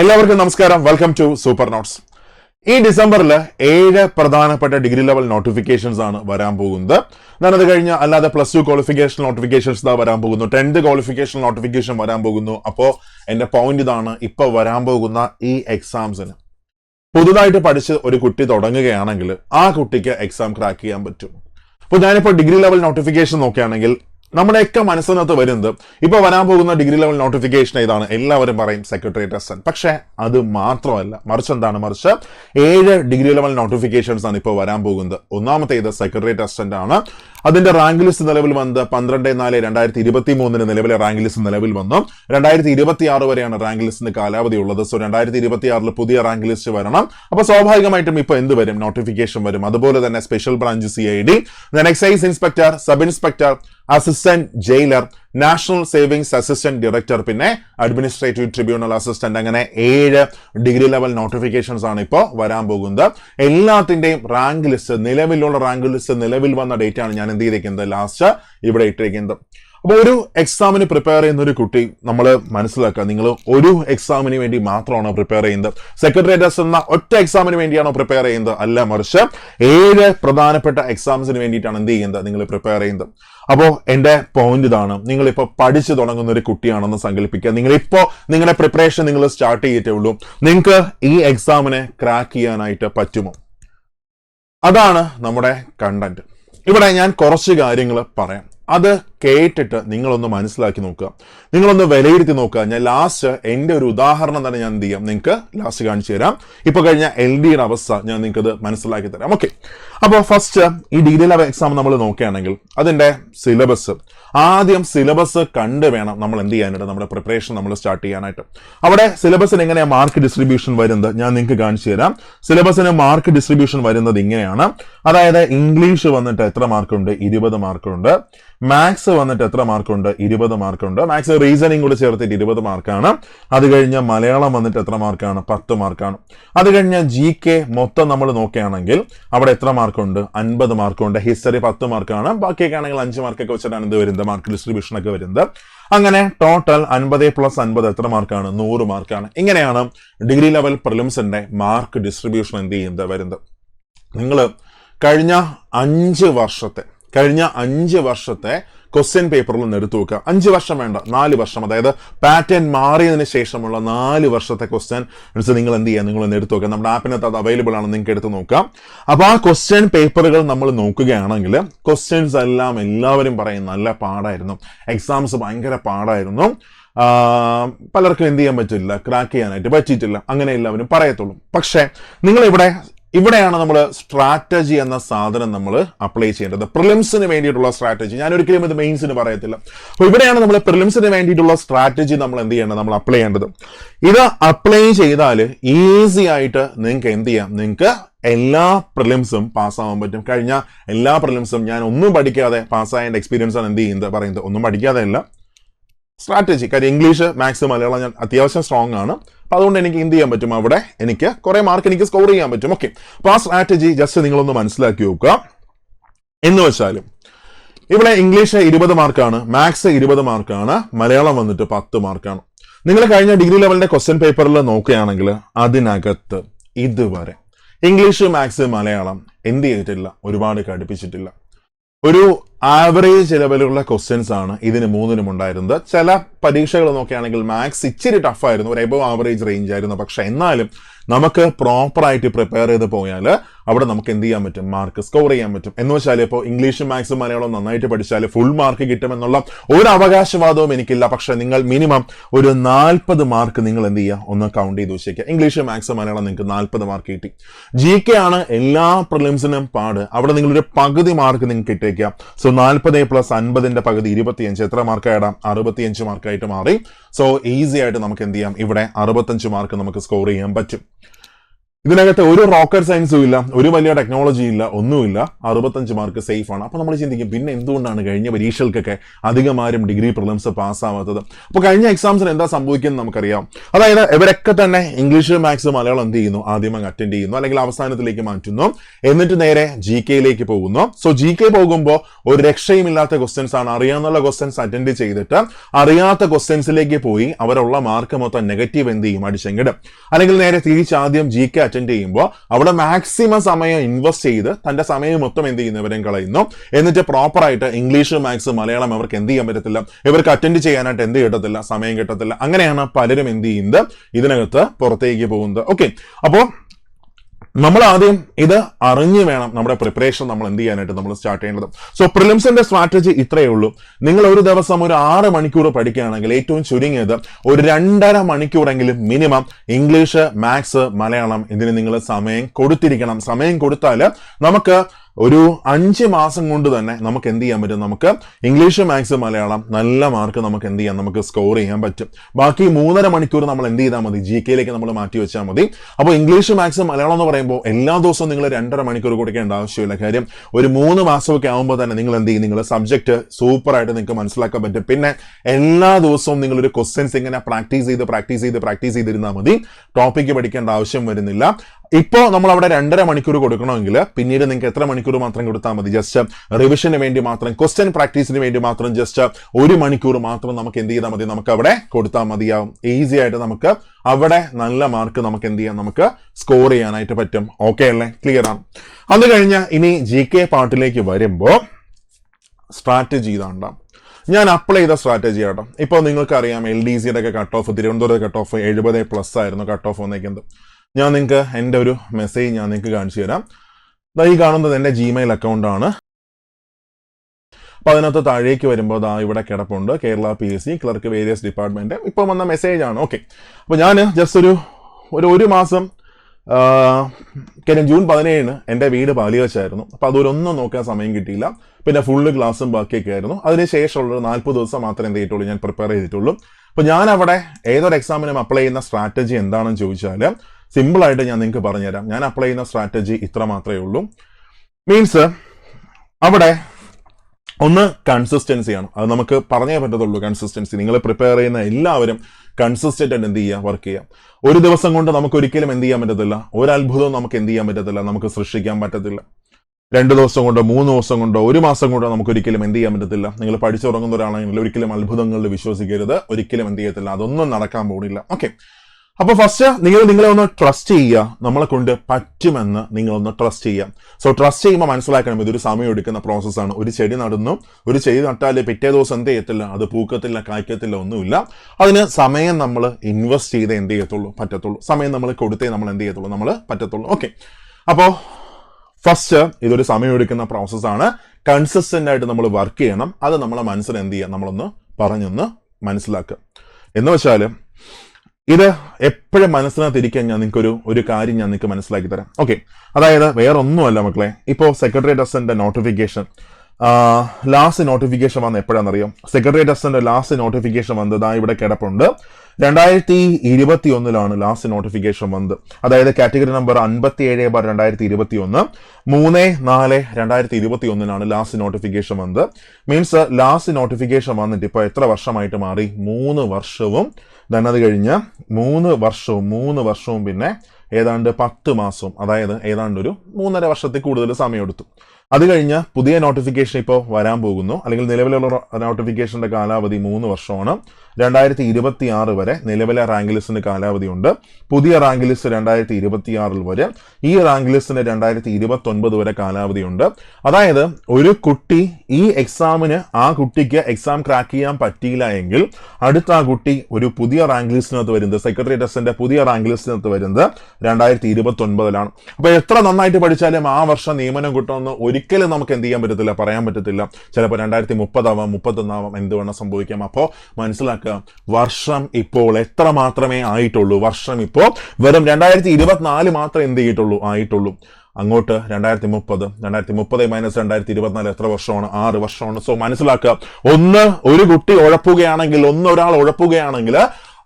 എല്ലാവർക്കും നമസ്കാരം. Welcome to super notes ഈ ഡിസംബറിൽ ഏഴ് പ്രധാനപ്പെട്ട ഡിഗ്രി ലെവൽ നോട്ടിഫിക്കേഷൻസ് ആണ് വരാൻ പോകുന്നത്. ഞാനത് കഴിഞ്ഞ അല്ലാതെ പ്ലസ് ടു ക്വാളിഫിക്കേഷൻ നോട്ടിഫിക്കേഷൻസ് ഇതാ വരാൻ പോകുന്നു. ടെൻത്ത് ക്വാളിഫിക്കേഷൻ നോട്ടിഫിക്കേഷൻ വരാൻ പോകുന്നു. അപ്പോൾ എന്റെ പോയിന്റ് ഇതാണ് ഇപ്പൊ വരാൻ പോകുന്ന ഈ എക്സാംസിന് പുതുതായിട്ട് പഠിച്ച് ഒരു കുട്ടി തുടങ്ങുകയാണെങ്കിൽ ആ കുട്ടിക്ക് എക്സാം ക്രാക്ക് ചെയ്യാൻ പറ്റും. അപ്പോൾ ഞാനിപ്പോൾ ഡിഗ്രി ലെവൽ നോട്ടിഫിക്കേഷൻ നോക്കുകയാണെങ്കിൽ നമ്മുടെയൊക്കെ മനസ്സിനകത്ത് വരുന്നത് ഇപ്പൊ വരാൻ പോകുന്ന ഡിഗ്രി ലെവൽ നോട്ടിഫിക്കേഷൻ ഇതാണ് എല്ലാവരും പറയും സെക്രട്ടേറിയറ്റ് അസിസ്റ്റന്റ് പക്ഷേ അത് മാത്രമല്ല. മറിച്ച് എന്താണ്? മറിച്ച് ഏഴ് ഡിഗ്രി ലെവൽ നോട്ടിഫിക്കേഷൻസ് ആണ് ഇപ്പോൾ വരാൻ പോകുന്നത്. ഒന്നാമത്തേത് സെക്രട്ടേറിയറ്റ് അസിസ്റ്റന്റ് ആണ്. അതിന്റെ റാങ്ക് ലിസ്റ്റ് നിലവിൽ വന്നത് പന്ത്രണ്ട് നാല് രണ്ടായിരത്തി ഇരുപത്തി മൂന്നിന് നിലവിലെ റാങ്ക് ലിസ്റ്റ് നിലവിൽ വന്നു. രണ്ടായിരത്തി ഇരുപത്തി ആറ് വരെയാണ് റാങ്ക് ലിസ്റ്റിന് കാലാവധി ഉള്ളത്. സോ രണ്ടായിരത്തി ഇരുപത്തി ആറിൽ പുതിയ റാങ്ക് ലിസ്റ്റ് വരണം. അപ്പോൾ സ്വാഭാവികമായിട്ടും ഇപ്പൊ എന്ത് വരും? നോട്ടിഫിക്കേഷൻ വരും. അതുപോലെ തന്നെ special branch C I D excise inspector sub inspector assistant jailer national savings assistant director പിന്നെ അഡ്മിനിസ്ട്രേറ്റീവ് ട്രിബ്യൂണൽ അസിസ്റ്റന്റ് അങ്ങനെ ഏഴ് ഡിഗ്രി ലെവൽ നോട്ടിഫിക്കേഷൻസ് ആണ് ഇപ്പോൾ വരാൻ പോകുന്നത്. എല്ലാത്തിന്റെയും റാങ്ക് ലിസ്റ്റ് നിലവിലുള്ള റാങ്ക് ലിസ്റ്റ് നിലവിൽ വന്ന ഡേറ്റ് ആണ് ഞാൻ എന്ത് ചെയ്തിരിക്കുന്നത് ലാസ്റ്റ് ഇവിടെ ഇട്ടിരിക്കുന്നത് അപ്പോൾ ഒരു എക്സാമിന് പ്രിപ്പയർ ചെയ്യുന്ന ഒരു കുട്ടി നമ്മൾ മനസ്സിലാക്കുക. നിങ്ങൾ ഒരു എക്സാമിന് വേണ്ടി മാത്രമാണോ പ്രിപ്പയർ ചെയ്യുന്നത്? സെക്രട്ടേറിയറ്റ് എന്ന ഒറ്റ എക്സാമിന് വേണ്ടിയാണോ പ്രിപ്പയർ ചെയ്യുന്നത്? അല്ല മറിച്ച് ഏഴ് പ്രധാനപ്പെട്ട എക്സാംസിന് വേണ്ടിയിട്ടാണ് എന്ത് ചെയ്യുന്നത്? നിങ്ങൾ പ്രിപ്പയർ ചെയ്യുന്നത്. അപ്പോൾ എന്റെ പോയിന്റ് ഇതാണ്. നിങ്ങളിപ്പോൾ പഠിച്ചു തുടങ്ങുന്ന ഒരു കുട്ടിയാണെന്ന് സങ്കല്പിക്കുക. നിങ്ങളിപ്പോൾ നിങ്ങളുടെ പ്രിപ്പറേഷൻ നിങ്ങൾ സ്റ്റാർട്ട് ചെയ്തിട്ടേ ഉള്ളൂ. നിങ്ങൾക്ക് ഈ എക്സാമിനെ ക്രാക്ക് ചെയ്യാനായിട്ട് പറ്റുമോ? അതാണ് നമ്മുടെ കണ്ടന്റ് ഇവിടെ ഞാൻ കുറച്ച് കാര്യങ്ങൾ പറയാം. അത് കേട്ടിട്ട് നിങ്ങളൊന്ന് മനസ്സിലാക്കി നോക്കുക. നിങ്ങളൊന്ന് വിലയിരുത്തി നോക്കുക. ഞാൻ ലാസ്റ്റ് എന്റെ ഒരു ഉദാഹരണം തന്നെ ഞാൻ എന്ത് ചെയ്യാം? നിങ്ങൾക്ക് ലാസ്റ്റ് കാണിച്ചു തരാം. ഇപ്പൊ കഴിഞ്ഞ എൽ ഡിയുടെ അവസ്ഥ ഞാൻ നിങ്ങൾക്ക് മനസ്സിലാക്കി തരാം. ഓക്കെ അപ്പോൾ ഫസ്റ്റ് ഈ ലെവൽ എക്സാം നമ്മൾ നോക്കുകയാണെങ്കിൽ അതിന്റെ സിലബസ് ആദ്യം സിലബസ് കണ്ട് വേണം നമ്മൾ എന്ത് ചെയ്യാനായിട്ട് നമ്മുടെ പ്രിപ്പറേഷൻ നമ്മൾ സ്റ്റാർട്ട് ചെയ്യാനായിട്ട്. അവിടെ സിലബസിന് എങ്ങനെയാണ് മാർക്ക് ഡിസ്ട്രിബ്യൂഷൻ വരുന്നത് ഞാൻ നിങ്ങൾക്ക് കാണിച്ചു തരാം. സിലബസിന് മാർക്ക് ഡിസ്ട്രിബ്യൂഷൻ വരുന്നത് ഇങ്ങനെയാണ്. അതായത് ഇംഗ്ലീഷ് വന്നിട്ട് എത്ര മാർക്കുണ്ട് ഇരുപത് മാർക്കുണ്ട് മാത്സ് വന്നിട്ട് എത്ര മാർക്കുണ്ട്? ഇരുപത് മാർക്കുണ്ട്. മാത്സ് റീസണിങ് കൂടി ചേർത്തിട്ട് ഇരുപത് മാർക്കാണ്. അത് കഴിഞ്ഞ് മലയാളം വന്നിട്ട് എത്ര മാർക്കാണ്? പത്ത് മാർക്കാണ്. അത് കഴിഞ്ഞ് ജി കെ മൊത്തം നമ്മൾ നോക്കുകയാണെങ്കിൽ അവിടെ എത്ര മാർക്കുണ്ട്? അൻപത് മാർക്കുണ്ട്. ഹിസ്റ്ററി പത്ത് മാർക്കാണ്. ബാക്കിയൊക്കെ ആണെങ്കിൽ അഞ്ച് മാർക്കൊക്കെ വെച്ചിട്ടാണ് ഇത് വരുന്നത്? മാർക്ക് ഡിസ്ട്രിബ്യൂഷൻ ഒക്കെ വരുന്നത്. അങ്ങനെ ടോട്ടൽ അൻപത് പ്ലസ് അൻപത് എത്ര മാർക്കാണ്? നൂറ് മാർക്കാണ്. ഇങ്ങനെയാണ് ഡിഗ്രി ലെവൽ പ്രിലിംസിന്റെ മാർക്ക് ഡിസ്ട്രിബ്യൂഷൻ എന്ത് ചെയ്യുന്നത്? വരുന്നത്. നിങ്ങൾ കഴിഞ്ഞ അഞ്ച് വർഷത്തെ കഴിഞ്ഞ അഞ്ച് വർഷത്തെ ക്വസ്റ്റ്യൻ പേപ്പറിൽ നിന്ന് എടുത്തു നോക്കുക അഞ്ച് വർഷം വേണ്ട നാല് വർഷം. അതായത് പാറ്റേൺ മാറിയതിന് ശേഷമുള്ള നാല് വർഷത്തെ ക്വസ്റ്റ്യൻ നിങ്ങൾ എന്ത് ചെയ്യുക നിങ്ങൾ ഒന്ന് എടുത്തു നോക്കുക നമ്മുടെ ആപ്പിനകത്ത് അത് അവൈലബിൾ ആണ് നിങ്ങൾക്ക് എടുത്ത് നോക്കാം. അപ്പോൾ ആ ക്വസ്റ്റ്യൻ പേപ്പറുകൾ നമ്മൾ നോക്കുകയാണെങ്കിൽ ക്വസ്റ്റ്യൻസ് എല്ലാം എല്ലാവരും പറയും നല്ല പാടായിരുന്നു. എക്സാംസ് ഭയങ്കര പാടായിരുന്നു. പലർക്കും എന്ത് ചെയ്യാൻ പറ്റില്ല ക്രാക്ക് ചെയ്യാനായിട്ട് പറ്റിയിട്ടില്ല. അങ്ങനെ എല്ലാവരും പറയത്തുള്ളൂ. പക്ഷേ നിങ്ങൾ ഇവിടെ ഇവിടെയാണ് നമ്മൾ സ്ട്രാറ്റജി എന്ന സാധനം നമ്മൾ അപ്ലൈ ചെയ്യേണ്ടത്. പ്രിലിംസിന് വേണ്ടിയിട്ടുള്ള സ്ട്രാറ്റജി ഞാൻ ഒരിക്കലും ഇത് മെയിൻസിന് പറയത്തില്ല. അപ്പോൾ ഇവിടെയാണ് നമ്മൾ പ്രിലിംസിന് വേണ്ടിയിട്ടുള്ള സ്ട്രാറ്റജി നമ്മൾ എന്ത് ചെയ്യേണ്ടത്? നമ്മൾ അപ്ലൈ ചെയ്യേണ്ടത്. ഇത് അപ്ലൈ ചെയ്താൽ ഈസി ആയിട്ട് നിങ്ങൾക്ക് എന്ത് ചെയ്യാം? നിങ്ങൾക്ക് എല്ലാ പ്രിലിംസും പാസ്സാവാൻ പറ്റും. കഴിഞ്ഞ എല്ലാ പ്രിലിംസും ഞാൻ ഒന്നും പഠിക്കാതെ പാസ്സായതിന്റെ എക്സ്പീരിയൻസ് ആണ് എന്ത് ചെയ്യുന്നത്? പറയുന്നത്. ഒന്നും പഠിക്കാതെ അല്ല. സ്ട്രാറ്റജി കാര്യം ഇംഗ്ലീഷ് മാത്സ് മലയാളം ഞാൻ അത്യാവശ്യം സ്ട്രോങ് ആണ്. അപ്പൊ അതുകൊണ്ട് എനിക്ക് എന്ത് ചെയ്യാൻ പറ്റും അവിടെ? എനിക്ക് കുറേ മാർക്ക് എനിക്ക് സ്കോർ ചെയ്യാൻ പറ്റും. ഓക്കെ അപ്പോൾ ആ സ്ട്രാറ്റജി ജസ്റ്റ് നിങ്ങളൊന്ന് മനസ്സിലാക്കി നോക്കുക. എന്ന് വെച്ചാലും ഇവിടെ ഇംഗ്ലീഷ് ഇരുപത് മാർക്കാണ് മാത്സ് ഇരുപത് മാർക്കാണ് മലയാളം വന്നിട്ട് പത്ത് മാർക്കാണ് നിങ്ങൾ കഴിഞ്ഞ ഡിഗ്രി ലെവലിന്റെ ക്വസ്റ്റ്യൻ പേപ്പറിൽ നോക്കുകയാണെങ്കിൽ അതിനകത്ത് ഇതുവരെ ഇംഗ്ലീഷ് മാത്സ് മലയാളം എന്ത് ചെയ്തിട്ടില്ല? ഒരുപാട് കടുപ്പിച്ചിട്ടില്ല ഒരു ആവറേജ് ചിലവിലുള്ള ക്വസ്റ്റ്യൻസ് ആണ് ഇതിന് മൂന്നിനും ഉണ്ടായിരുന്നത്. ചില പരീക്ഷകൾ നോക്കുകയാണെങ്കിൽ മാത്സ് ഇച്ചിരി ടഫായിരുന്നു ഒരു എബോ ആവറേജ് റേഞ്ച് ആയിരുന്നു. പക്ഷെ എന്നാലും നമുക്ക് പ്രോപ്പറായിട്ട് പ്രിപ്പയർ ചെയ്ത് പോയാൽ അവിടെ നമുക്ക് എന്ത് ചെയ്യാൻ പറ്റും? മാർക്ക് സ്കോർ ചെയ്യാൻ പറ്റും. എന്ന് വെച്ചാൽ ഇപ്പോൾ ഇംഗ്ലീഷും മാത്സും മലയാളവും നന്നായിട്ട് പഠിച്ചാൽ ഫുൾ മാർക്ക് കിട്ടുമെന്നുള്ള ഒരു അവകാശവാദവും എനിക്കില്ല. പക്ഷെ നിങ്ങൾ മിനിമം ഒരു നാൽപ്പത് മാർക്ക് നിങ്ങൾ എന്ത് ചെയ്യുക ഒന്ന് കൗണ്ട് ചെയ്ത് വെച്ചേക്കുക ഇംഗ്ലീഷ് മാത്സ് മലയാളം നിങ്ങൾക്ക് നാൽപ്പത് മാർക്ക് കിട്ടി. ജി കെ ആണ് എല്ലാ പ്രിലിംസിനും പാട്. അവിടെ നിങ്ങളൊരു പകുതി മാർക്ക് നിങ്ങൾക്ക് ഇട്ടേക്കുക. സോ നാൽപ്പത് പ്ലസ് അൻപതിന്റെ പകുതി ഇരുപത്തിയഞ്ച്. എത്ര മാർക്ക് ഇടാം അറുപത്തിയഞ്ച് മാർക്കായിട്ട് മാറി. സോ ഈസി ആയിട്ട് നമുക്ക് എന്ത് ചെയ്യാം? ഇവിടെ അറുപത്തഞ്ച് മാർക്ക് നമുക്ക് സ്കോർ ചെയ്യാൻ പറ്റും. ഇതിനകത്ത് ഒരു റോക്കറ്റ് സയൻസും ഇല്ല ഒരു വലിയ ടെക്നോളജി ഇല്ല ഒന്നുമില്ല. അറുപത്തഞ്ച് മാർക്ക് സേഫ് ആണ്. അപ്പൊ നമ്മൾ ചിന്തിക്കും പിന്നെ എന്തുകൊണ്ടാണ് കഴിഞ്ഞ പരീക്ഷകൾക്കൊക്കെ അധികമാരും ഡിഗ്രി പ്രിലിംസ് പാസ്സാവാത്തത് അപ്പോൾ കഴിഞ്ഞ എക്സാംസിന് എന്താ സംഭവിക്കുന്നത് നമുക്കറിയാം. അതായത് ഇവരൊക്കെ തന്നെ ഇംഗ്ലീഷ് മാത്സ് മലയാളം എന്ത് ചെയ്യുന്നു? ആദ്യം അങ്ങ് അറ്റൻഡ് ചെയ്യുന്നു അല്ലെങ്കിൽ അവസാനത്തിലേക്ക് മാറ്റുന്നു. എന്നിട്ട് നേരെ ജി കെയിലേക്ക് പോകുന്നു. സോ ജി കെ പോകുമ്പോൾ ഒരു രക്ഷയുമില്ലാത്ത ക്വസ്റ്റ്യൻസ് ആണ്. അറിയാവുന്ന ക്വസ്റ്റ്യൻസ് അറ്റൻഡ് ചെയ്തിട്ട് അറിയാത്ത ക്വസ്റ്റ്യൻസിലേക്ക് പോയി അവരുള്ള മാർക്ക് മൊത്തം നെഗറ്റീവ് എന്ത് ചെയ്യും? അടിച്ചെങ്കിടും അല്ലെങ്കിൽ നേരെ തിരിച്ച് ആദ്യം ജി കെ അറ്റൻഡ് ചെയ്യുമ്പോൾ അവിടെ മാക്സിമം സമയം ഇൻവെസ്റ്റ് ചെയ്ത് തന്റെ സമയം മൊത്തം എന്ത് ചെയ്യുന്നു? ഇവരെയും കളയുന്നു. എന്നിട്ട് പ്രോപ്പറായിട്ട് ഇംഗ്ലീഷ് മാത്സ് മലയാളം അവർക്ക് എന്ത് ചെയ്യാൻ പറ്റത്തില്ല? ഇവർക്ക് അറ്റൻഡ് ചെയ്യാനായിട്ട് എന്ത് കിട്ടത്തില്ല? സമയം കിട്ടത്തില്ല. അങ്ങനെയാണ് പലരും എന്ത് ചെയ്യുന്നത്? ഇതിനകത്ത് പുറത്തേക്ക് പോകുന്നത്. ഓക്കെ അപ്പോൾ നമ്മൾ ആദ്യം ഇത് അറിഞ്ഞു വേണം നമ്മുടെ പ്രിപ്പറേഷൻ നമ്മൾ എന്ത് ചെയ്യാനായിട്ട് നമ്മൾ സ്റ്റാർട്ട് ചെയ്യേണ്ടത്. സോ പ്രിലിംസിന്റെ സ്ട്രാറ്റജി ഇത്രയേ ഉള്ളൂ. നിങ്ങൾ ഒരു ദിവസം ഒരു ആറ് മണിക്കൂർ പഠിക്കുകയാണെങ്കിൽ ഏറ്റവും ചുരുങ്ങിയത് ഒരു രണ്ടര മണിക്കൂറെങ്കിലും മിനിമം ഇംഗ്ലീഷ് മാത്സ് മലയാളം ഇതിന് നിങ്ങൾ സമയം കൊടുത്തിരിക്കണം. സമയം കൊടുത്താൽ നമുക്ക് ഒരു അഞ്ച് മാസം കൊണ്ട് തന്നെ നമുക്ക് എന്ത് ചെയ്യാൻ പറ്റും? നമുക്ക് ഇംഗ്ലീഷ് മാത്സ് മലയാളം നല്ല മാർക്ക് നമുക്ക് എന്ത് ചെയ്യാം? നമുക്ക് സ്കോർ ചെയ്യാൻ പറ്റും. ബാക്കി മൂന്നര മണിക്കൂർ നമ്മൾ എന്ത് ചെയ്താൽ മതി? ജി കെയിലേക്ക് നമ്മൾ മാറ്റി വെച്ചാൽ മതി. അപ്പോൾ ഇംഗ്ലീഷ് മാത്സ് മലയാളം എന്ന് പറയുമ്പോൾ എല്ലാ ദിവസവും നിങ്ങൾ രണ്ടര മണിക്കൂർ കൊടുക്കേണ്ട ആവശ്യമില്ല കാര്യം ഒരു മൂന്ന് മാസമൊക്കെ ആകുമ്പോൾ തന്നെ നിങ്ങൾ എന്ത് ചെയ്യും? നിങ്ങൾ സബ്ജക്ട് സൂപ്പറായിട്ട് നിങ്ങൾക്ക് മനസ്സിലാക്കാൻ പറ്റും. പിന്നെ എല്ലാ ദിവസവും നിങ്ങൾ ഒരു ക്വസ്റ്റ്യൻസ് ഇങ്ങനെ പ്രാക്ടീസ് ചെയ്ത് പ്രാക്ടീസ് ചെയ്ത് പ്രാക്ടീസ് ചെയ്തിരുന്നാൽ മതി. ടോപ്പിക്ക് പഠിക്കേണ്ട ആവശ്യം വരുന്നില്ല. ഇപ്പോൾ നമ്മൾ അവിടെ രണ്ടര മണിക്കൂർ കൊടുക്കണമെങ്കിൽ പിന്നീട് നിങ്ങൾക്ക് എത്ര മണിക്കൂർ മാത്രം കൊടുത്താൽ മതി? ജസ്റ്റ് റിവിഷന് വേണ്ടി മാത്രം ക്വസ്റ്റ്യൻ പ്രാക്ടീസിന് വേണ്ടി മാത്രം ജസ്റ്റ് ഒരു മണിക്കൂർ മാത്രം നമുക്ക് എന്ത് ചെയ്താൽ മതി? നമുക്ക് അവിടെ കൊടുത്താൽ മതിയാവും ഈസി ആയിട്ട് നമുക്ക് അവിടെ നല്ല മാർക്ക് നമുക്ക് എന്ത് ചെയ്യാം? നമുക്ക് സ്കോർ ചെയ്യാനായിട്ട് പറ്റും. ഓക്കെ അല്ലേ? ക്ലിയർ ആണ്. അത് കഴിഞ്ഞ് ഇനി ജി കെ പാർട്ടിലേക്ക് വരുമ്പോൾ സ്ട്രാറ്റജി ഇതാണ്ടാം ഞാൻ അപ്ലൈ ചെയ്ത സ്ട്രാറ്റജി ആട്ടോ ഇപ്പോൾ നിങ്ങൾക്കറിയാം എൽ ഡി സിയുടെ ഒക്കെ കട്ട് ഓഫ് തിരുവനന്തപുരത്തെ കട്ട് ഓഫ് എഴുപത് പ്ലസ് ആയിരുന്നു കട്ട് ഓഫ് വന്നേക്കുന്നത്. ഞാൻ നിങ്ങൾക്ക് എന്റെ ഒരു മെസ്സേജ് ഞാൻ നിങ്ങൾക്ക് കാണിച്ചു തരാം. ഈ കാണുന്നത് എന്റെ ജിമെയിൽ അക്കൗണ്ടാണ് അപ്പോൾ അതിനകത്ത് താഴേക്ക് വരുമ്പോൾ ദാ ഇവിടെ കിടപ്പുണ്ട്. Kerala P S C clerk various department ഇപ്പോൾ വന്ന മെസ്സേജ് ആണ്. ഓക്കെ അപ്പോൾ ഞാൻ ജസ്റ്റ് ഒരു ഒരു ഒരു മാസം കാര്യം ജൂൺ പതിനേഴിന് എന്റെ വീട് പാലി വെച്ചായിരുന്നു. അപ്പോൾ അതൊരൊന്നും നോക്കാൻ സമയം കിട്ടിയില്ല. പിന്നെ ഫുള്ള് ക്ലാസ്സും ബാക്കിയൊക്കെ ആയിരുന്നു. അതിനുശേഷമുള്ള നാൽപ്പത് ദിവസം മാത്രമേ എന്ത് ചെയ്തിട്ടുള്ളൂ ഞാൻ പ്രിപ്പയർ ചെയ്തിട്ടുള്ളൂ. അപ്പോൾ ഞാൻ അവിടെ ഏതൊരു എക്സാമിനും അപ്ലൈ ചെയ്യുന്ന സ്ട്രാറ്റജി എന്താണെന്ന് ചോദിച്ചാൽ സിമ്പിൾ ആയിട്ട് ഞാൻ നിങ്ങൾക്ക് പറഞ്ഞുതരാം. ഞാൻ അപ്ലൈ ചെയ്യുന്ന സ്ട്രാറ്റജി ഇത്ര മാത്രമേ ഉള്ളൂ. മീൻസ് അവിടെ ഒന്ന് കൺസിസ്റ്റൻസി ആണ്. അത് നമുക്ക് പറഞ്ഞേ പറ്റത്തുള്ളൂ കൺസിസ്റ്റൻസി നിങ്ങൾ പ്രിപ്പയർ ചെയ്യുന്ന എല്ലാവരും കൺസിസ്റ്റന്റ് ആയിട്ട് എന്ത് ചെയ്യുക? വർക്ക് ചെയ്യാം ഒരു ദിവസം കൊണ്ട് നമുക്ക് ഒരിക്കലും എന്ത് ചെയ്യാൻ പറ്റത്തില്ല. ഒരു അത്ഭുതവും നമുക്ക് എന്ത് ചെയ്യാൻ പറ്റത്തില്ല. നമുക്ക് സൃഷ്ടിക്കാൻ പറ്റത്തില്ല. രണ്ട് ദിവസം കൊണ്ടോ മൂന്ന് ദിവസം കൊണ്ടോ ഒരു മാസം കൊണ്ടോ നമുക്ക് ഒരിക്കലും എന്ത് ചെയ്യാൻ പറ്റത്തില്ല. നിങ്ങൾ പഠിച്ചുറങ്ങുന്ന ഒരാളാണെങ്കിൽ ഒരിക്കലും അത്ഭുതങ്ങളിൽ വിശ്വസിക്കരുത്. ഒരിക്കലും എന്ത് ചെയ്യത്തില്ല. അതൊന്നും നടക്കാൻ പോകുന്നില്ല. ഓക്കെ അപ്പൊ ഫസ്റ്റ് നിങ്ങൾ നിങ്ങളെ ഒന്ന് ട്രസ്റ്റ് ചെയ്യുക. നമ്മളെ കൊണ്ട് പറ്റുമെന്ന് നിങ്ങളൊന്ന് ട്രസ്റ്റ് ചെയ്യുക. സോ ട്രസ്റ്റ് ചെയ്യുമ്പോൾ മനസ്സിലാക്കണം ഇതൊരു സമയം എടുക്കുന്ന പ്രോസസ്സാണ് ഒരു ചെടി നടന്നു ഒരു ചെടി നട്ടാൽ പിറ്റേ ദിവസം എന്ത് ചെയ്യത്തില്ല? അത് പൂക്കത്തില്ല കായ്ക്കത്തില്ല ഒന്നുമില്ല. അതിന് സമയം നമ്മൾ ഇൻവെസ്റ്റ് ചെയ്ത് എന്ത് ചെയ്യത്തുള്ളൂ? പറ്റത്തുള്ളൂ. സമയം നമ്മൾ കൊടുത്തേ നമ്മൾ എന്ത് ചെയ്യത്തുള്ളൂ? നമ്മൾ പറ്റത്തുള്ളൂ. ഓക്കെ അപ്പോൾ ഫസ്റ്റ് ഇതൊരു സമയം എടുക്കുന്ന പ്രോസസ്സാണ് കൺസിസ്റ്റന്റ് ആയിട്ട് നമ്മൾ വർക്ക് ചെയ്യണം. അത് നമ്മളെ മനസ്സിൽ എന്ത് ചെയ്യുക? നമ്മളൊന്ന് പറഞ്ഞൊന്ന് മനസ്സിലാക്കുക. എന്ന് വെച്ചാൽ ഇത് എപ്പോഴും മനസ്സിനകത്തിരിക്കാൻ ഞാൻ നിങ്ങൾക്ക് ഒരു കാര്യം ഞാൻ നിങ്ങൾക്ക് മനസ്സിലാക്കി തരാം. ഓക്കെ അതായത് വേറെ ഒന്നുമല്ല മക്കളെ ഇപ്പോൾ സെക്രട്ടറി ടെസ്റ്റിന്റെ നോട്ടിഫിക്കേഷൻ ലാസ്റ്റ് നോട്ടിഫിക്കേഷൻ വന്ന എപ്പോഴാണെന്നറിയാം? സെക്രട്ടറി ടെസ്റ്റിന്റെ ലാസ്റ്റ് നോട്ടിഫിക്കേഷൻ വന്നത് ആ ഇവിടെ കിടപ്പുണ്ട്. രണ്ടായിരത്തി ഇരുപത്തി ഒന്നിലാണ് ലാസ്റ്റ് നോട്ടിഫിക്കേഷൻ വന്നത്. അതായത് കാറ്റഗറി നമ്പർ അൻപത്തി ഏഴ് ബാർ രണ്ടായിരത്തി ഇരുപത്തി ഒന്ന് മൂന്ന് നാല് രണ്ടായിരത്തി ഇരുപത്തി ഒന്നിനാണ് ലാസ്റ്റ് നോട്ടിഫിക്കേഷൻ വന്നത്. മീൻസ് ലാസ്റ്റ് നോട്ടിഫിക്കേഷൻ വന്നിട്ട് ഇപ്പോൾ എത്ര വർഷമായിട്ട് മാറി? മൂന്ന് വർഷവും then അത് കഴിഞ്ഞ് മൂന്ന് വർഷവും മൂന്ന് വർഷവും പിന്നെ ഏതാണ്ട് പത്ത് മാസവും അതായത് ഏതാണ്ട് ഒരു മൂന്നര വർഷത്തിൽ കൂടുതൽ സമയമെടുത്തു. അത് കഴിഞ്ഞ് പുതിയ നോട്ടിഫിക്കേഷൻ ഇപ്പോൾ വരാൻ പോകുന്നു. അല്ലെങ്കിൽ നിലവിലുള്ള നോട്ടിഫിക്കേഷന്റെ കാലാവധി മൂന്ന് വർഷമാണ്. രണ്ടായിരത്തി ഇരുപത്തി ആറ് വരെ നിലവിലെ റാങ്ക് ലിസ്റ്റിന് കാലാവധിയുണ്ട്. പുതിയ റാങ്ക് ലിസ്റ്റ് രണ്ടായിരത്തി ഇരുപത്തി ആറിൽ വരെ ഈ റാങ്ക് ലിസ്റ്റിന് രണ്ടായിരത്തി ഇരുപത്തി ഒൻപത് വരെ കാലാവധിയുണ്ട്. അതായത് ഒരു കുട്ടി ഈ എക്സാമിന് ആ കുട്ടിക്ക് എക്സാം ക്രാക്ക് ചെയ്യാൻ പറ്റിയില്ല എങ്കിൽ അടുത്ത ആ കുട്ടി ഒരു പുതിയ റാങ്ക് ലിസ്റ്റിനകത്ത് വരുന്നത് സെക്രട്ടറി ടെസ്റ്റിന്റെ പുതിയ റാങ്ക് ലിസ്റ്റിനകത്ത് വരുന്നത് രണ്ടായിരത്തി ഇരുപത്തി ഒൻപതിലാണ് അപ്പൊ എത്ര നന്നായിട്ട് പഠിച്ചാലും ആ വർഷം നിയമനം കിട്ടുമെന്ന് ഒരിക്കലും നമുക്ക് എന്ത് ചെയ്യാൻ പറ്റത്തില്ല പറയാൻ പറ്റത്തില്ല. ചിലപ്പോൾ രണ്ടായിരത്തി മുപ്പതാവാം മുപ്പത്തൊന്നാവാം എന്ത് വേണം സംഭവിക്കാം. അപ്പോൾ മനസ്സിലാക്കുക വർഷം ഇപ്പോൾ എത്ര മാത്രമേ ആയിട്ടുള്ളൂ? വർഷം ഇപ്പോൾ വെറും രണ്ടായിരത്തി ഇരുപത്തിനാല് മാത്രമേ എന്ത് ചെയ്തിട്ടുള്ളൂ? ആയിട്ടുള്ളൂ. അങ്ങോട്ട് രണ്ടായിരത്തി മുപ്പത് രണ്ടായിരത്തി മുപ്പത് മൈനസ് രണ്ടായിരത്തി ഇരുപത്തിനാല് എത്ര വർഷമാണ്? ആറ് വർഷമാണ്. സോ മനസ്സിലാക്കുക. ഒന്ന് ഒരു കുട്ടി ഉഴപ്പുകയാണെങ്കിൽ ഒന്ന് ഒരാൾ ഉഴപ്പുകയാണെങ്കിൽ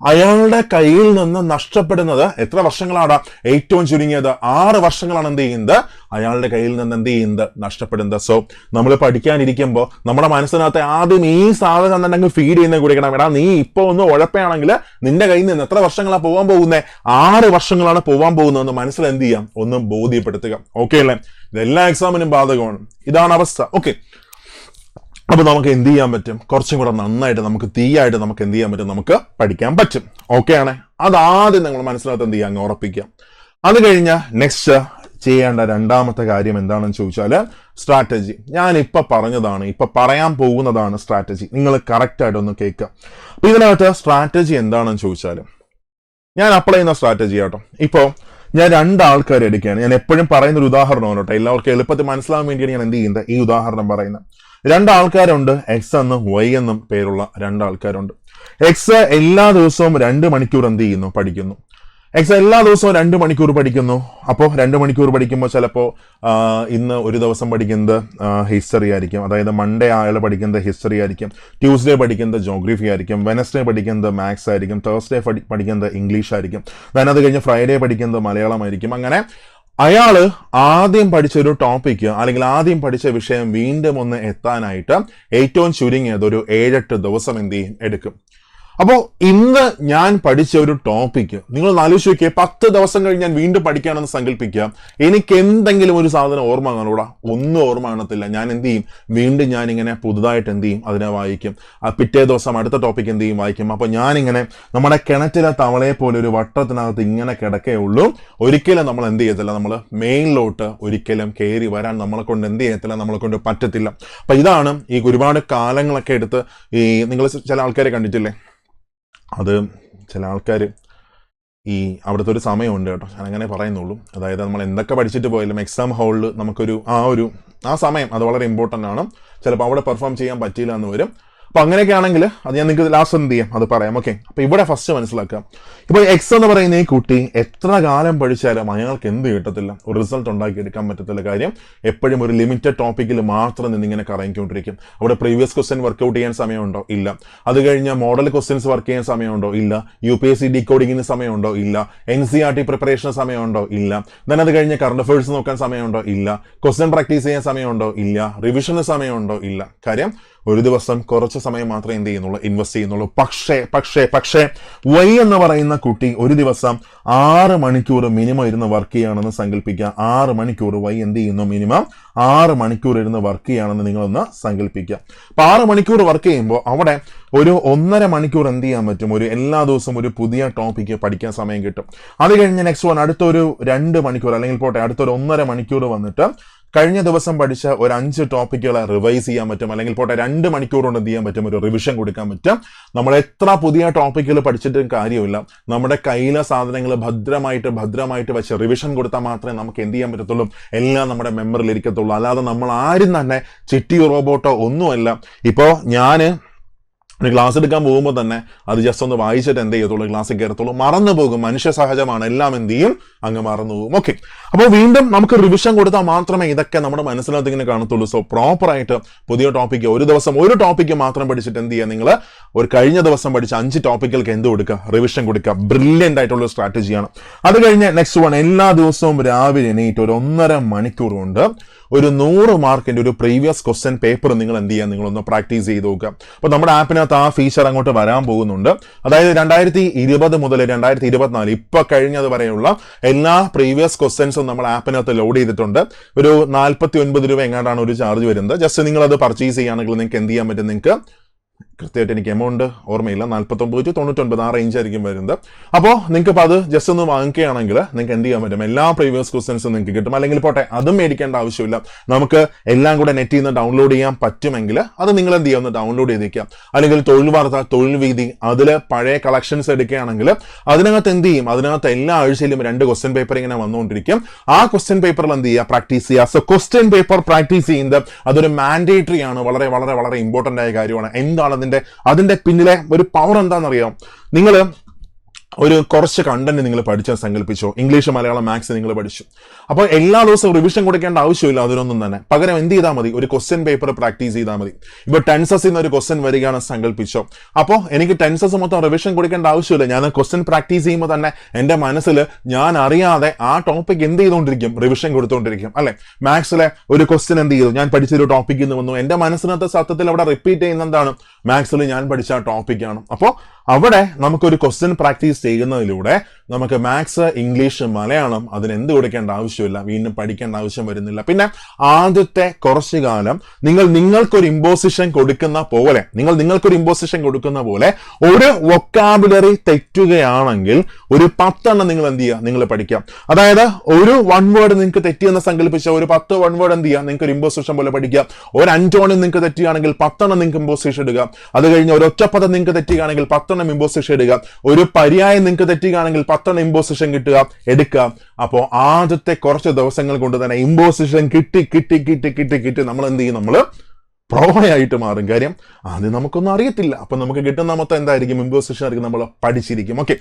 അയാളുടെ കയ്യിൽ നിന്ന് നഷ്ടപ്പെടുന്നത് എത്ര വർഷങ്ങളാണ്? ഏറ്റവും ചുരുങ്ങിയത് ആറ് വർഷങ്ങളാണ് എന്ത് ചെയ്യുന്നത്? അയാളുടെ കയ്യിൽ നിന്ന് എന്ത് ചെയ്യുന്നത്? നഷ്ടപ്പെടുന്നത്. സോ നമ്മൾ പഠിക്കാനിരിക്കുമ്പോൾ നമ്മുടെ മനസ്സിനകത്ത് ആദ്യം ഈ സാധനം തന്നെ ഫീഡ് ചെയ്യുന്ന കുടിക്കണം എടാ നീ ഇപ്പോൾ ഒന്ന് ഉഴപ്പയാണെങ്കിൽ നിന്റെ കയ്യിൽ നിന്ന് എത്ര വർഷങ്ങളാണ് പോകാൻ പോകുന്നത് ആറ് വർഷങ്ങളാണ് പോകാൻ പോകുന്നതെന്ന് മനസ്സിൽ എന്ത് ചെയ്യാം? ഒന്ന് ബോധ്യപ്പെടുത്തുക. ഓക്കെ അല്ലേ? ഇതെല്ലാ എക്സാമിനും ബാധകമാണ്. ഇതാണ് അവസ്ഥ. ഓക്കെ അപ്പൊ നമുക്ക് എന്ത് ചെയ്യാൻ പറ്റും? കുറച്ചും കൂടെ നന്നായിട്ട് നമുക്ക് തീയായിട്ട് നമുക്ക് എന്ത് ചെയ്യാൻ പറ്റും? നമുക്ക് പഠിക്കാൻ പറ്റും. ഓക്കെ ആണ്? അതാദ്യം നിങ്ങൾ മനസ്സിലാകത്ത് എന്ത് ചെയ്യാം അങ്ങ് ഉറപ്പിക്കാം അത് കഴിഞ്ഞാൽ നെക്സ്റ്റ് ചെയ്യേണ്ട രണ്ടാമത്തെ കാര്യം എന്താണെന്ന് ചോദിച്ചാൽ സ്ട്രാറ്റജി ഞാൻ ഇപ്പൊ പറഞ്ഞതാണ് ഇപ്പൊ പറയാൻ പോകുന്നതാണ് സ്ട്രാറ്റജി നിങ്ങൾ കറക്റ്റായിട്ടൊന്ന് കേൾക്കുക. അപ്പോൾ ഇതിനകത്ത് സ്ട്രാറ്റജി എന്താണെന്ന് ചോദിച്ചാൽ ഞാൻ അപ്ലൈ ചെയ്യുന്ന സ്ട്രാറ്റജി ആട്ടോ. ഇപ്പോൾ ഞാൻ രണ്ട് ആൾക്കാരെ എടുക്കുകയാണ്. ഞാൻ എപ്പോഴും പറയുന്ന ഒരു ഉദാഹരണമാണ് കേട്ടോ എല്ലാവർക്കും എളുപ്പത്തിൽ മനസ്സിലാകാൻ വേണ്ടിയാണ് ഞാൻ എന്ത് ചെയ്യുന്നത്? ഈ ഉദാഹരണം പറയുന്നത്. രണ്ട് ആൾക്കാരുണ്ട് എക്സ് എന്നും വൈ എന്നും പേരുള്ള രണ്ടാൾക്കാരുണ്ട്. എക്സ് എല്ലാ ദിവസവും രണ്ട് മണിക്കൂർ എന്ത് ചെയ്യുന്നു? പഠിക്കുന്നു. എക്സ് എല്ലാ ദിവസവും രണ്ട് മണിക്കൂർ പഠിക്കുന്നു. അപ്പോൾ രണ്ട് മണിക്കൂർ പഠിക്കുമ്പോൾ ചിലപ്പോൾ ഇന്ന് ഒരു ദിവസം പഠിക്കുന്നത് ഹിസ്റ്ററി ആയിരിക്കും. അതായത് മൺഡേ അയാൾ പഠിക്കുന്നത് ഹിസ്റ്ററി ആയിരിക്കും. ട്യൂസ്ഡേ പഠിക്കുന്നത് ജോഗ്രഫി ആയിരിക്കും. വെനസ്ഡേ പഠിക്കുന്നത് മാത്സ് ആയിരിക്കും. തേഴ്സ്ഡേ പഠിക്കുന്നത് ഇംഗ്ലീഷ് ആയിരിക്കും. ദാൻ അത് കഴിഞ്ഞ് ഫ്രൈഡേ പഠിക്കുന്നത് മലയാളമായിരിക്കും അങ്ങനെ അയാൾ ആദ്യം പഠിച്ച ഒരു ടോപ്പിക്ക് അല്ലെങ്കിൽ ആദ്യം പഠിച്ച വിഷയം വീണ്ടും ഒന്ന് എത്താനായിട്ട് ഏറ്റവും ചുരുങ്ങിയത് ഒരു ഏഴെട്ട് ദിവസം എന്ത് ചെയ്യും? എടുക്കും. അപ്പോൾ ഇന്ന് ഞാൻ പഠിച്ച ഒരു ടോപ്പിക്ക് നിങ്ങൾ ആലോചിച്ച് നോക്കിയേ പത്ത് ദിവസം കഴിഞ്ഞ് ഞാൻ വീണ്ടും പഠിക്കുകയാണെന്ന് സങ്കല്പിക്കുക. എനിക്ക് എന്തെങ്കിലും ഒരു സാധനം ഓർമ്മ കാണൂടാ ഒന്നും ഓർമ്മ കാണത്തില്ല ഞാൻ എന്ത് ചെയ്യും? വീണ്ടും ഞാൻ ഇങ്ങനെ പുതുതായിട്ട് എന്ത് ചെയ്യും? അതിനെ വായിക്കും. പിറ്റേ ദിവസം അടുത്ത ടോപ്പിക് എന്ത് ചെയ്യും? വായിക്കും. അപ്പോൾ ഞാനിങ്ങനെ നമ്മുടെ കിണറ്റിലെ തവളയെ പോലെ ഒരു വട്ടത്തിനകത്ത് ഇങ്ങനെ കിടക്കേ ഉള്ളൂ. ഒരിക്കലും നമ്മൾ എന്ത് ചെയ്യത്തില്ല. നമ്മൾ മെയിനിലോട്ട് ഒരിക്കലും കയറി വരാൻ നമ്മളെ കൊണ്ട് എന്ത് ചെയ്യത്തില്ല. നമ്മളെ കൊണ്ട് പറ്റത്തില്ല. അപ്പം ഇതാണ് ഈ ഒരുപാട് കാലങ്ങളൊക്കെ എടുത്ത് ഈ നിങ്ങൾ ചില ആൾക്കാരെ കണ്ടിട്ടില്ലേ? അത് ചില ആൾക്കാർ ഈ അവിടുത്തെ ഒരു സമയമുണ്ട് കേട്ടോ. ഞാൻ അങ്ങനെ പറയുന്നുള്ളൂ. അതായത് നമ്മൾ എന്തൊക്കെ പഠിച്ചിട്ട് പോയാലും എക്സാം ഹാളിൽ നമുക്കൊരു ആ ഒരു ആ സമയം അത് വളരെ ഇമ്പോർട്ടന്റ് ആണ്. ചിലപ്പോൾ അവിടെ പെർഫോം ചെയ്യാൻ പറ്റിയില്ല എന്ന് വരും. അപ്പൊ അങ്ങനെയൊക്കെ ആണെങ്കിൽ അത് ഞാൻ നിങ്ങൾക്ക് ലാസ്റ്റ് എന്ത് ചെയ്യാം? അത് പറയാം. ഓക്കെ അപ്പൊ ഇവിടെ ഫസ്റ്റ് മനസ്സിലാക്കാം ഇപ്പൊ എക്സ് എന്ന് പറയുന്ന ഈ കുട്ടി എത്ര കാലം പഠിച്ചാലും അയാൾക്ക് എന്ത് കിട്ടത്തില്ല? ഒരു റിസൾട്ട് ഉണ്ടാക്കി എടുക്കാൻ പറ്റത്തില്ല കാര്യം എപ്പോഴും ഒരു ലിമിറ്റഡ് ടോപ്പിക്കിൽ മാത്രം നിന്നിങ്ങനെ കറങ്ങിക്കൊണ്ടിരിക്കും. അവിടെ പ്രീവിയസ് ക്വസ്റ്റ്യൻ വർക്ക്ഔട്ട് ചെയ്യാൻ സമയമുണ്ടോ? ഇല്ല. അത് കഴിഞ്ഞ് മോഡൽ ക്വസ്റ്റ്യൻസ് വർക്ക് ചെയ്യാൻ സമയമുണ്ടോ? ഇല്ല. യു പി എസ് സി ഡീകോഡിങ്ങിന് സമയമുണ്ടോ? ഇല്ല. എൻ സി ആർ ടി പ്രിപ്പറേഷന് സമയമുണ്ടോ? ഇല്ല. ദെൻ അത് കഴിഞ്ഞ് കറണ്ട് അഫയേഴ്സ് നോക്കാൻ സമയമുണ്ടോ? ഇല്ല. ക്വസ്റ്റ്യൻ പ്രാക്ടീസ് ചെയ്യാൻ സമയമുണ്ടോ? ഇല്ല. റിവിഷന് സമയമുണ്ടോ? ഇല്ല. കാര്യം ഒരു ദിവസം കുറച്ച് സമയം മാത്രമേ എന്ത് ചെയ്യുന്നുള്ളൂ ഇൻവെസ്റ്റ് ചെയ്യുന്നുള്ളൂ. പക്ഷേ പക്ഷേ പക്ഷേ വൈ എന്ന് പറയുന്ന കുട്ടി ഒരു ദിവസം ആറ് മണിക്കൂർ മിനിമം ഇരുന്ന് വർക്ക് ചെയ്യുകയാണെന്ന് സങ്കല്പിക്കുക. ആറ് മണിക്കൂർ വൈ എന്ത് ചെയ്യുന്നു? മിനിമം ആറ് മണിക്കൂർ ഇരുന്ന് വർക്ക് ചെയ്യുകയാണെന്ന് നിങ്ങളൊന്ന് സങ്കല്പിക്കുക. അപ്പോൾ ആറ് മണിക്കൂർ വർക്ക് ചെയ്യുമ്പോൾ അവിടെ ഒരു ഒന്നര മണിക്കൂർ എന്ത് ചെയ്യാൻ പറ്റും? ഒരു എല്ലാ ദിവസവും ഒരു പുതിയ ടോപ്പിക്ക് പഠിക്കാൻ സമയം കിട്ടും. അത് കഴിഞ്ഞ് നെക്സ്റ്റ് വൺ അടുത്തൊരു രണ്ട് മണിക്കൂർ അല്ലെങ്കിൽ പോട്ടെ അടുത്തൊരു ഒന്നര മണിക്കൂർ വന്നിട്ട് കഴിഞ്ഞ ദിവസം പഠിച്ച ഒരു അഞ്ച് ടോപ്പിക്കുകളെ റിവൈസ് ചെയ്യാൻ പറ്റും അല്ലെങ്കിൽ പോട്ടെ രണ്ട് മണിക്കൂർ കൊണ്ട് എന്ത് ചെയ്യാൻ പറ്റും ഒരു റിവിഷൻ കൊടുക്കാൻ പറ്റും. നമ്മൾ എത്ര പുതിയ ടോപ്പിക്കുകൾ പഠിച്ചിട്ടും കാര്യമില്ല. നമ്മുടെ കയ്യിലെ സാധനങ്ങൾ ഭദ്രമായിട്ട് ഭദ്രമായിട്ട് വെച്ച് റിവിഷൻ കൊടുത്താൽ മാത്രമേ നമുക്ക് എന്ത് ചെയ്യാൻ പറ്റത്തുള്ളൂ? എല്ലാം നമ്മുടെ മെമ്മറിൽ ഇരിക്കത്തുള്ളൂ. അല്ലാതെ നമ്മൾ ആരും തന്നെ ചിട്ടി റോബോട്ടോ ഒന്നുമല്ല. ഇപ്പോൾ ഞാൻ ഒരു ക്ലാസ് എടുക്കാൻ പോകുമ്പോൾ തന്നെ അത് ജസ്റ്റ് ഒന്ന് വായിച്ചിട്ട് എന്ത് ചെയ്യത്തുള്ളൂ? ക്ലാസ്സിൽ കയറത്തുള്ളൂ. മറന്നു പോകും. മനുഷ്യ സഹജമാണ്. എല്ലാം എന്ത് ചെയ്യും? അങ്ങ് മറന്നു പോകും. ഓക്കെ അപ്പോൾ വീണ്ടും നമുക്ക് റിവിഷൻ കൊടുത്താൽ മാത്രമേ ഇതൊക്കെ നമ്മുടെ മനസ്സിനകത്ത് ഇങ്ങനെ കാണത്തുള്ളൂ. സോ പ്രോപ്പറായിട്ട് പുതിയ ടോപ്പിക്ക് ഒരു ദിവസം ഒരു ടോപ്പിക്ക് മാത്രം പഠിച്ചിട്ട് എന്ത് ചെയ്യുക നിങ്ങൾ ഒരു കഴിഞ്ഞ ദിവസം പഠിച്ച അഞ്ച് ടോപ്പിക്കുകൾക്ക് എന്ത് കൊടുക്കുക? റിവിഷൻ കൊടുക്കുക. ബ്രില്യന്റ് ആയിട്ടുള്ള സ്ട്രാറ്റജിയാണ് അത് കഴിഞ്ഞ് നെക്സ്റ്റ് വൺ എല്ലാ ദിവസവും രാവിലെ എണീറ്റ് ഒരു ഒന്നര മണിക്കൂർ കൊണ്ട് ഒരു നൂറ് മാർക്കിന്റെ ഒരു പ്രീവിയസ് ക്വസ്റ്റ്യൻ പേപ്പർ നിങ്ങൾ എന്ത് ചെയ്യുക? നിങ്ങളൊന്ന് പ്രാക്ടീസ് ചെയ്ത് നോക്കുക. അപ്പോൾ നമ്മുടെ ആപ്പിനകത്ത് ആ ഫീച്ചർ അങ്ങോട്ട് വരാൻ പോകുന്നുണ്ട്. അതായത് രണ്ടായിരത്തി ഇരുപത് മുതൽ രണ്ടായിരത്തി ഇരുപത്തിനാല് ഇപ്പൊ കഴിഞ്ഞത് വരെയുള്ള എല്ലാ പ്രീവിയസ് ക്വസ്റ്റ്യൻസും നമ്മൾ ആപ്പിനകത്ത് ലോഡ് ചെയ്തിട്ടുണ്ട്. ഒരു നാൽപ്പത്തി ഒൻപത് രൂപ എങ്ങാണ്ടാണ് ഒരു ചാർജ് വരുന്നത്. ജസ്റ്റ് നിങ്ങൾ അത് പർച്ചേസ് ചെയ്യുകയാണെങ്കിൽ നിങ്ങൾക്ക് എന്ത് ചെയ്യാൻ പറ്റും നിങ്ങൾക്ക് കൃത്യമായിട്ട് എനിക്ക് എമൗണ്ട് ഓർമ്മയില്ല. നാൽപ്പത്തൊമ്പത് ടു തൊണ്ണൂറ്റൊൻപത് ആ റേഞ്ച് ആയിരിക്കും വരുന്നത്. അപ്പോൾ നിങ്ങൾക്ക് ഇപ്പോൾ അത് ജസ്റ്റ് ഒന്ന് വാങ്ങിക്കുകയാണെങ്കിൽ നിങ്ങൾക്ക് എന്ത് ചെയ്യാൻ പറ്റും? എല്ലാ പ്രീവിയസ് ക്വസ്റ്റൻസും നിങ്ങൾക്ക് കിട്ടും. അല്ലെങ്കിൽ പോട്ടെ അതും മേടിക്കേണ്ട ആവശ്യമില്ല. നമുക്ക് എല്ലാം കൂടെ നെറ്റിൽ നിന്ന് ഡൗൺലോഡ് ചെയ്യാൻ പറ്റുമെങ്കിൽ അത് നിങ്ങൾ എന്ത് ചെയ്യാം ഒന്ന് ഡൗൺലോഡ് ചെയ്തേക്കാം അല്ലെങ്കിൽ തൊഴിൽ വാർത്ത തൊഴിൽ വീതി അതിൽ പഴയ കളക്ഷൻസ് എടുക്കുകയാണെങ്കിൽ അതിനകത്ത് എന്ത് ചെയ്യും? അതിനകത്ത് എല്ലാ ആഴ്ചയിലും രണ്ട് ക്വസ്റ്റ്യൻ പേപ്പർ ഇങ്ങനെ വന്നുകൊണ്ടിരിക്കും. ആ ക്വസ്റ്റ്യൻ പേപ്പറിൽ എന്ത് ചെയ്യുക? പ്രാക്ടീസ് ചെയ്യുക. സോ ക്വസ്റ്റ്യൻ പേപ്പർ പ്രാക്ടീസ് ചെയ്യുന്നത് അതൊരു മാൻഡേറ്ററി ആണ്. വളരെ വളരെ വളരെ ഇമ്പോർട്ടന്റ് ആയ കാര്യമാണ്. എന്താണ് അതിന്റെ അതിന്റെ പിന്നിലെ ഒരു പവർ എന്താണെന്നറിയാം? നിങ്ങൾ ഒരു കുറച്ച് കണ്ടന്റ് നിങ്ങൾ പഠിച്ചാൽ സങ്കല്പിച്ചോ. ഇംഗ്ലീഷ് മലയാളം മാത്സ് നിങ്ങൾ പഠിച്ചു. അപ്പോൾ എല്ലാ ദിവസവും റിവിഷൻ കൊടുക്കേണ്ട ആവശ്യമില്ല അതിനൊന്നും തന്നെ. പകരം എന്ത് ചെയ്താൽ മതി? ഒരു ക്വസ്റ്റ്യൻ പേപ്പർ പ്രാക്ടീസ് ചെയ്താൽ മതി. ഇപ്പോൾ ടെൻസസ് നിന്ന് ഒരു ക്വസ്റ്റ്യൻ വരികയാണ് സങ്കല്പിച്ചോ. അപ്പോൾ എനിക്ക് ടെൻസസ് മൊത്തം റിവിഷൻ കൊടുക്കേണ്ട ആവശ്യമില്ല. ഞാൻ ക്വസ്റ്റ്യൻ പ്രാക്ടീസ് ചെയ്യുമ്പോൾ തന്നെ എന്റെ മനസ്സിൽ ഞാൻ അറിയാതെ ആ ടോപ്പിക് എന്ത് ചെയ്തുകൊണ്ടിരിക്കും? റിവിഷൻ കൊടുത്തുകൊണ്ടിരിക്കും അല്ലെ? മാത്സിലെ ഒരു ക്വസ്റ്റ്യൻ എന്ത് ചെയ്തു? ഞാൻ പഠിച്ചൊരു ടോപ്പിക്കിൽ നിന്ന് വന്നു. എന്റെ മനസ്സിനകത്ത് സത്യത്തിൽ അവിടെ റിപ്പീറ്റ് ചെയ്യുന്ന എന്താണ്? മാത്സിൽ ഞാൻ പഠിച്ച ടോപ്പിക്കാണ് അപ്പോൾ അവിടെ നമുക്കൊരു ക്വസ്റ്റ്യൻ പ്രാക്ടീസ് ചെയ്യുന്നതിലൂടെ നമുക്ക് മാത്സ് ഇംഗ്ലീഷ് മലയാളം അതിന് എന്ത് കൊടുക്കേണ്ട ആവശ്യമില്ല. വീണ്ടും പഠിക്കേണ്ട ആവശ്യം വരുന്നില്ല. പിന്നെ ആദ്യത്തെ കുറച്ചു കാലം നിങ്ങൾ നിങ്ങൾക്കൊരു ഇമ്പോസിഷൻ കൊടുക്കുന്ന പോലെ നിങ്ങൾ നിങ്ങൾക്കൊരു ഇമ്പോസിഷൻ കൊടുക്കുന്ന പോലെ ഒരു വൊക്കാബുലറി തെറ്റുകയാണെങ്കിൽ ഒരു പത്തെണ്ണം നിങ്ങൾ എന്ത് ചെയ്യുക? നിങ്ങൾ പഠിക്കാം അതായത് ഒരു വൺ വേർഡ് നിങ്ങൾക്ക് തെറ്റിയെന്ന് സങ്കല്പിച്ച ഒരു പത്ത് വൺ വേർഡ് എന്ത് ചെയ്യുക? നിങ്ങൾക്ക് ഒരു ഇമ്പോസിഷൻ പോലെ പഠിക്കുക. ഒരു അഞ്ചോണിൽ നിങ്ങൾക്ക് തെറ്റുകയാണെങ്കിൽ പത്തെണ്ണം നിങ്ങൾക്ക് ഇമ്പോസിഷൻ ഇടുക. അത് കഴിഞ്ഞ് ഒരു ഒറ്റപ്പദം നിങ്ങൾക്ക് തെറ്റുകയാണെങ്കിൽ പത്തെണ്ണം ഇമ്പോസിഷൻ ഇടുക. ഒരു പര്യായം നിങ്ങൾക്ക് തെറ്റുകയാണെങ്കിൽ പത്തെണ്ണം ഇമ്പോസിഷൻ കിട്ടുക. എടുക്കുക. അപ്പോൾ ആദ്യത്തെ കുറച്ച് ദിവസങ്ങൾ കൊണ്ട് തന്നെ ഇമ്പോസിഷൻ കിട്ടി കിട്ടി കിട്ടി കിട്ടി കിട്ടി നമ്മൾ എന്ത് ചെയ്യും? നമ്മൾ പ്രോയായിട്ട് മാറും. കാര്യം ആദ്യം നമുക്കൊന്നും അറിയത്തില്ല. അപ്പം നമുക്ക് കിട്ടുന്ന മൊത്തം എന്തായിരിക്കും? ഇമ്പോസിഷൻ ആയിരിക്കും. നമ്മൾ പഠിച്ചിരിക്കും. ഓക്കെ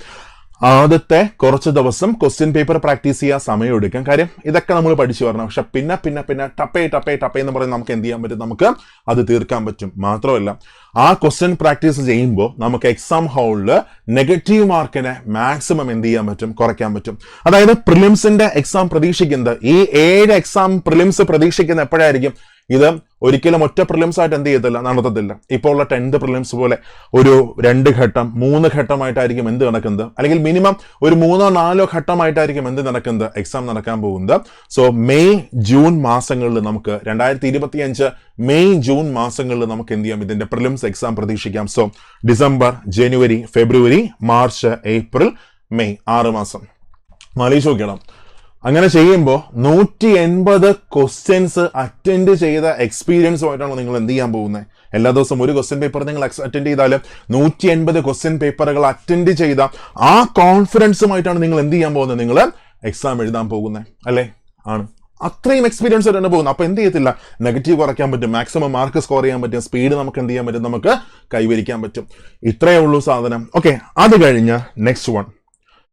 ആദ്യത്തെ കുറച്ച് ദിവസം ക്വസ്റ്റ്യൻ പേപ്പർ പ്രാക്ടീസ് ചെയ്യാൻ സമയം എടുക്കും. കാര്യം ഇതൊക്കെ നമ്മൾ പഠിച്ചു വരണം. പക്ഷെ പിന്നെ പിന്നെ പിന്നെ ടപ്പേ ടപ്പേ ടപ്പേ എന്ന് പറഞ്ഞ് നമുക്ക് എന്ത് ചെയ്യാൻ പറ്റും? നമുക്ക് അത് തീർക്കാൻ പറ്റും. മാത്രമല്ല ആ ക്വസ്റ്റ്യൻ പ്രാക്ടീസ് ചെയ്യുമ്പോൾ നമുക്ക് എക്സാം ഹോളിൽ നെഗറ്റീവ് മാർക്കിനെ മാക്സിമം എന്ത് ചെയ്യാൻ പറ്റും? കുറയ്ക്കാൻ പറ്റും. അതായത് പ്രിലിംസിന്റെ എക്സാം പ്രതീക്ഷിക്കുന്നത് ഈ ഏഴ് എക്സാം പ്രിലിംസ് പ്രതീക്ഷിക്കുന്ന എപ്പോഴായിരിക്കും? ഇത് ഒരിക്കലും ഒറ്റ പ്രിലിംസ് ആയിട്ട് എന്ത് ചെയ്യത്തില്ല നടത്തത്തില്ല. ഇപ്പോൾ ഉള്ള ടെൻത്ത് പ്രിലിംസ് പോലെ ഒരു രണ്ട് ഘട്ടം മൂന്ന് ഘട്ടമായിട്ടായിരിക്കും എന്ത് നടക്കുന്നത്? അല്ലെങ്കിൽ മിനിമം ഒരു മൂന്നോ നാലോ ഘട്ടമായിട്ടായിരിക്കും എന്ത് നടക്കുന്നത്? എക്സാം നടക്കാൻ പോകുന്നത്. സോ മെയ് ജൂൺ മാസങ്ങളിൽ നമുക്ക് രണ്ടായിരത്തി ഇരുപത്തി അഞ്ച് മെയ് ജൂൺ മാസങ്ങളിൽ നമുക്ക് എന്ത് ചെയ്യാം? ഇതിന്റെ പ്രിലിംസ് എക്സാം പ്രതീക്ഷിക്കാം. So December January February March April May ആറ് മാസം. ആലോചിച്ച് നോക്കണം അങ്ങനെ ചെയ്യുമ്പോൾ നൂറ്റി എൺപത് ക്വസ്റ്റ്യൻസ് അറ്റൻഡ് ചെയ്ത എക്സ്പീരിയൻസുമായിട്ടാണ് നിങ്ങൾ എന്ത് ചെയ്യാൻ പോകുന്നത് എല്ലാ ദിവസവും ഒരു ക്വസ്റ്റ്യൻ പേപ്പർ നിങ്ങൾ അറ്റൻഡ് ചെയ്താൽ നൂറ്റി എൺപത് ക്വസ്റ്റ്യൻ പേപ്പറുകൾ അറ്റൻഡ് ചെയ്ത ആ കോൺഫിഡൻസുമായിട്ടാണ് നിങ്ങൾ എന്ത് ചെയ്യാൻ പോകുന്നത്? നിങ്ങൾ എക്സാം എഴുതാൻ പോകുന്നത് അല്ലേ? ആണ്. അത്രയും എക്സ്പീരിയൻസ് ആയിട്ടാണ് പോകുന്നത്. അപ്പോൾ എന്ത് ചെയ്യത്തില്ല? നെഗറ്റീവ് കുറയ്ക്കാൻ പറ്റും. മാക്സിമം മാർക്ക് സ്കോർ ചെയ്യാൻ പറ്റും. സ്പീഡ് നമുക്ക് എന്ത് ചെയ്യാൻ പറ്റും? നമുക്ക് കൈവരിക്കാൻ പറ്റും. ഇത്രയേ ഉള്ളൂ സാധനം. ഓക്കെ അത് കഴിഞ്ഞ് നെക്സ്റ്റ് വൺ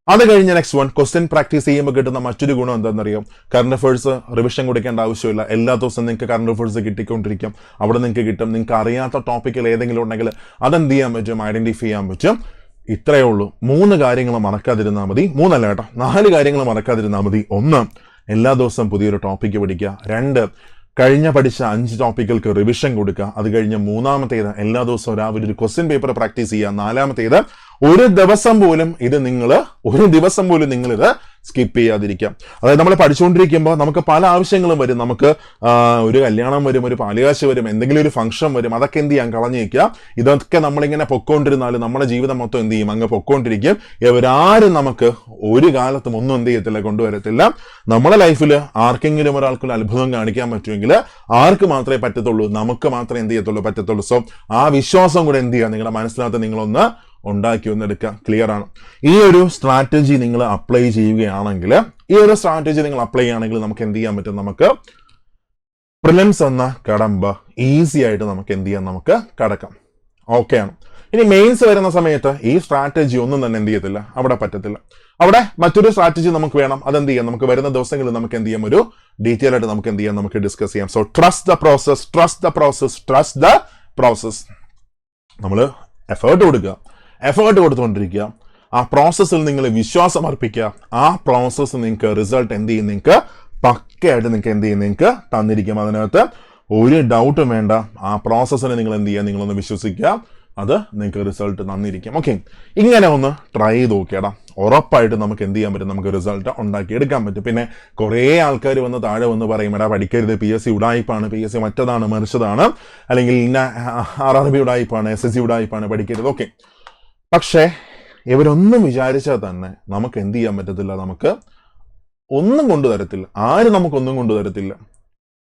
അത് കഴിഞ്ഞ നെക്സ്റ്റ് വൺ ക്വസ്റ്റ്യൻ പ്രാക്ടീസ് ചെയ്യുമ്പോൾ കിട്ടുന്ന മറ്റൊരു ഗുണം എന്താണെന്നറിയോ? കറണ്ട് അഫേഴ്സ് റിവിഷൻ കൊടുക്കേണ്ട ആവശ്യമില്ല. എല്ലാ ദിവസവും നിങ്ങൾക്ക് കറണ്ട് അഫേഴ്സ് കിട്ടിക്കൊണ്ടിരിക്കും. അവിടെ നിങ്ങൾക്ക് കിട്ടും. നിങ്ങൾക്ക് അറിയാത്ത ടോപ്പിക്കിൽ ഏതെങ്കിലും ഉണ്ടെങ്കിൽ അതെന്ത് ചെയ്യാൻ പറ്റും? ഐഡന്റിഫൈ ചെയ്യാൻ പറ്റും. ഇത്രയേ ഉള്ളൂ. മൂന്ന് കാര്യങ്ങൾ മറക്കാതിരുന്നാൽ മതി. മൂന്നല്ല കേട്ടോ. നാല് കാര്യങ്ങൾ മറക്കാതിരുന്നാൽ മതി. ഒന്ന് എല്ലാ ദിവസവും പുതിയൊരു ടോപ്പിക്ക് പഠിക്കുക. രണ്ട് കഴിഞ്ഞ പഠിച്ച അഞ്ച് ടോപ്പിക്കുകൾക്ക് റിവിഷൻ കൊടുക്കുക. അത് കഴിഞ്ഞ് മൂന്നാമത്തേത് എല്ലാ ദിവസവും രാവിലെ ഒരു ക്വസ്റ്റ്യൻ പേപ്പർ പ്രാക്ടീസ് ചെയ്യുക. നാലാമത്തേത് ഒരു ദിവസം പോലും ഇത് നിങ്ങൾ ഒരു ദിവസം പോലും നിങ്ങൾ ഇത് സ്കിപ്പ് ചെയ്യാതിരിക്കാം. അതായത് നമ്മൾ പഠിച്ചുകൊണ്ടിരിക്കുമ്പോൾ നമുക്ക് പല ആവശ്യങ്ങളും വരും. നമുക്ക് ഒരു കല്യാണം വരും ഒരു പാലുകാശ് വരും എന്തെങ്കിലും ഒരു ഫംഗ്ഷൻ വരും അതൊക്കെ എന്ത് ചെയ്യാം? കളഞ്ഞേക്കുക ഇതൊക്കെ നമ്മളിങ്ങനെ പൊക്കോണ്ടിരുന്നാലും നമ്മുടെ ജീവിതം മൊത്തം എന്ത് ചെയ്യും? അങ്ങ് പൊക്കോണ്ടിരിക്കും. ഇവരാരും നമുക്ക് ഒരു കാലത്തും ഒന്നും എന്ത് ചെയ്യത്തില്ല കൊണ്ടുവരത്തില്ല. നമ്മുടെ ലൈഫിൽ ആർക്കെങ്കിലും ഒരാൾക്കൊരു അത്ഭുതം കാണിക്കാൻ പറ്റുമെങ്കിൽ ആർക്ക് മാത്രമേ പറ്റത്തുള്ളൂ? നമുക്ക് മാത്രമേ എന്ത് ചെയ്യത്തുള്ളൂ? പറ്റത്തുള്ളൂ. സോ ആ വിശ്വാസം കൂടെ എന്ത് ചെയ്യുക? നിങ്ങളുടെ മനസ്സിനകത്ത് നിങ്ങളൊന്ന് ഉണ്ടാക്കി വന്നെടുക്കുക ക്ലിയർ ആണ്. ഈ ഒരു സ്ട്രാറ്റജി നിങ്ങൾ അപ്ലൈ ചെയ്യുകയാണെങ്കിൽ ഈ ഒരു സ്ട്രാറ്റജി നിങ്ങൾ അപ്ലൈ ചെയ്യുകയാണെങ്കിൽ നമുക്ക് എന്ത് ചെയ്യാൻ പറ്റും? നമുക്ക് പ്രിലിംസ് എന്ന കടമ്പ ഈസി ആയിട്ട് നമുക്ക് എന്ത് ചെയ്യാം? നമുക്ക് കടക്കാം. ഓക്കെ ആണ്. ഇനി മെയിൻസ് വരുന്ന സമയത്ത് ഈ സ്ട്രാറ്റജി ഒന്നും തന്നെ എന്ത് ചെയ്യത്തില്ല. അവിടെ പറ്റത്തില്ല. അവിടെ മറ്റൊരു സ്ട്രാറ്റജി നമുക്ക് വേണം. അതെന്ത് ചെയ്യാം? നമുക്ക് വരുന്ന ദിവസങ്ങളിൽ നമുക്ക് എന്ത് ചെയ്യാം? ഒരു ഡീറ്റെയിൽ ആയിട്ട് നമുക്ക് എന്ത് ചെയ്യാം? നമുക്ക് ഡിസ്കസ് ചെയ്യാം. So trust the process trust the process trust the process നമ്മൾ എഫേർട്ട് കൊടുക്കുക. എഫേർട്ട് കൊടുത്തുകൊണ്ടിരിക്കുക. ആ പ്രോസസ്സിൽ നിങ്ങൾ വിശ്വാസം അർപ്പിക്കുക. ആ പ്രോസസ്സ് നിങ്ങൾക്ക് റിസൾട്ട് എന്ത് ചെയ്യും? നിങ്ങൾക്ക് പക്കയായിട്ട് നിങ്ങൾക്ക് എന്ത് ചെയ്യും? നിങ്ങൾക്ക് തന്നിരിക്കും. അതിനകത്ത് ഒരു ഡൗട്ടും വേണ്ട. ആ പ്രോസസ്സിനെ നിങ്ങൾ എന്ത് ചെയ്യുക? നിങ്ങളൊന്ന് വിശ്വസിക്കുക. അത് നിങ്ങൾക്ക് റിസൾട്ട് തന്നിരിക്കും. ഓക്കെ ഇങ്ങനെ ഒന്ന് ട്രൈ ചെയ്ത് നോക്കിയടാ. ഉറപ്പായിട്ട് നമുക്ക് എന്ത് ചെയ്യാൻ പറ്റും? നമുക്ക് റിസൾട്ട് ഉണ്ടാക്കിയെടുക്കാൻ പറ്റും. പിന്നെ കുറേ ആൾക്കാർ വന്ന് താഴെ വന്ന് പറയും എടാ പഠിക്കരുത്. പി എസ് സി ഉടായ്പാണ് പി എസ് സി മറ്റതാണ് മറിച്ചതാണ്. അല്ലെങ്കിൽ ആർ ആർ ബി ഉടായ്പാണ് എസ് എസ് സി ഉടായ്പാണ് പഠിക്കരുത്. ഓക്കെ പക്ഷേ ഇവരൊന്നും വിചാരിച്ചാൽ തന്നെ നമുക്ക് എന്ത് ചെയ്യാൻ പറ്റത്തില്ല. നമുക്ക് ഒന്നും കൊണ്ടുതരത്തില്ല ആരും നമുക്കൊന്നും കൊണ്ടുതരത്തില്ല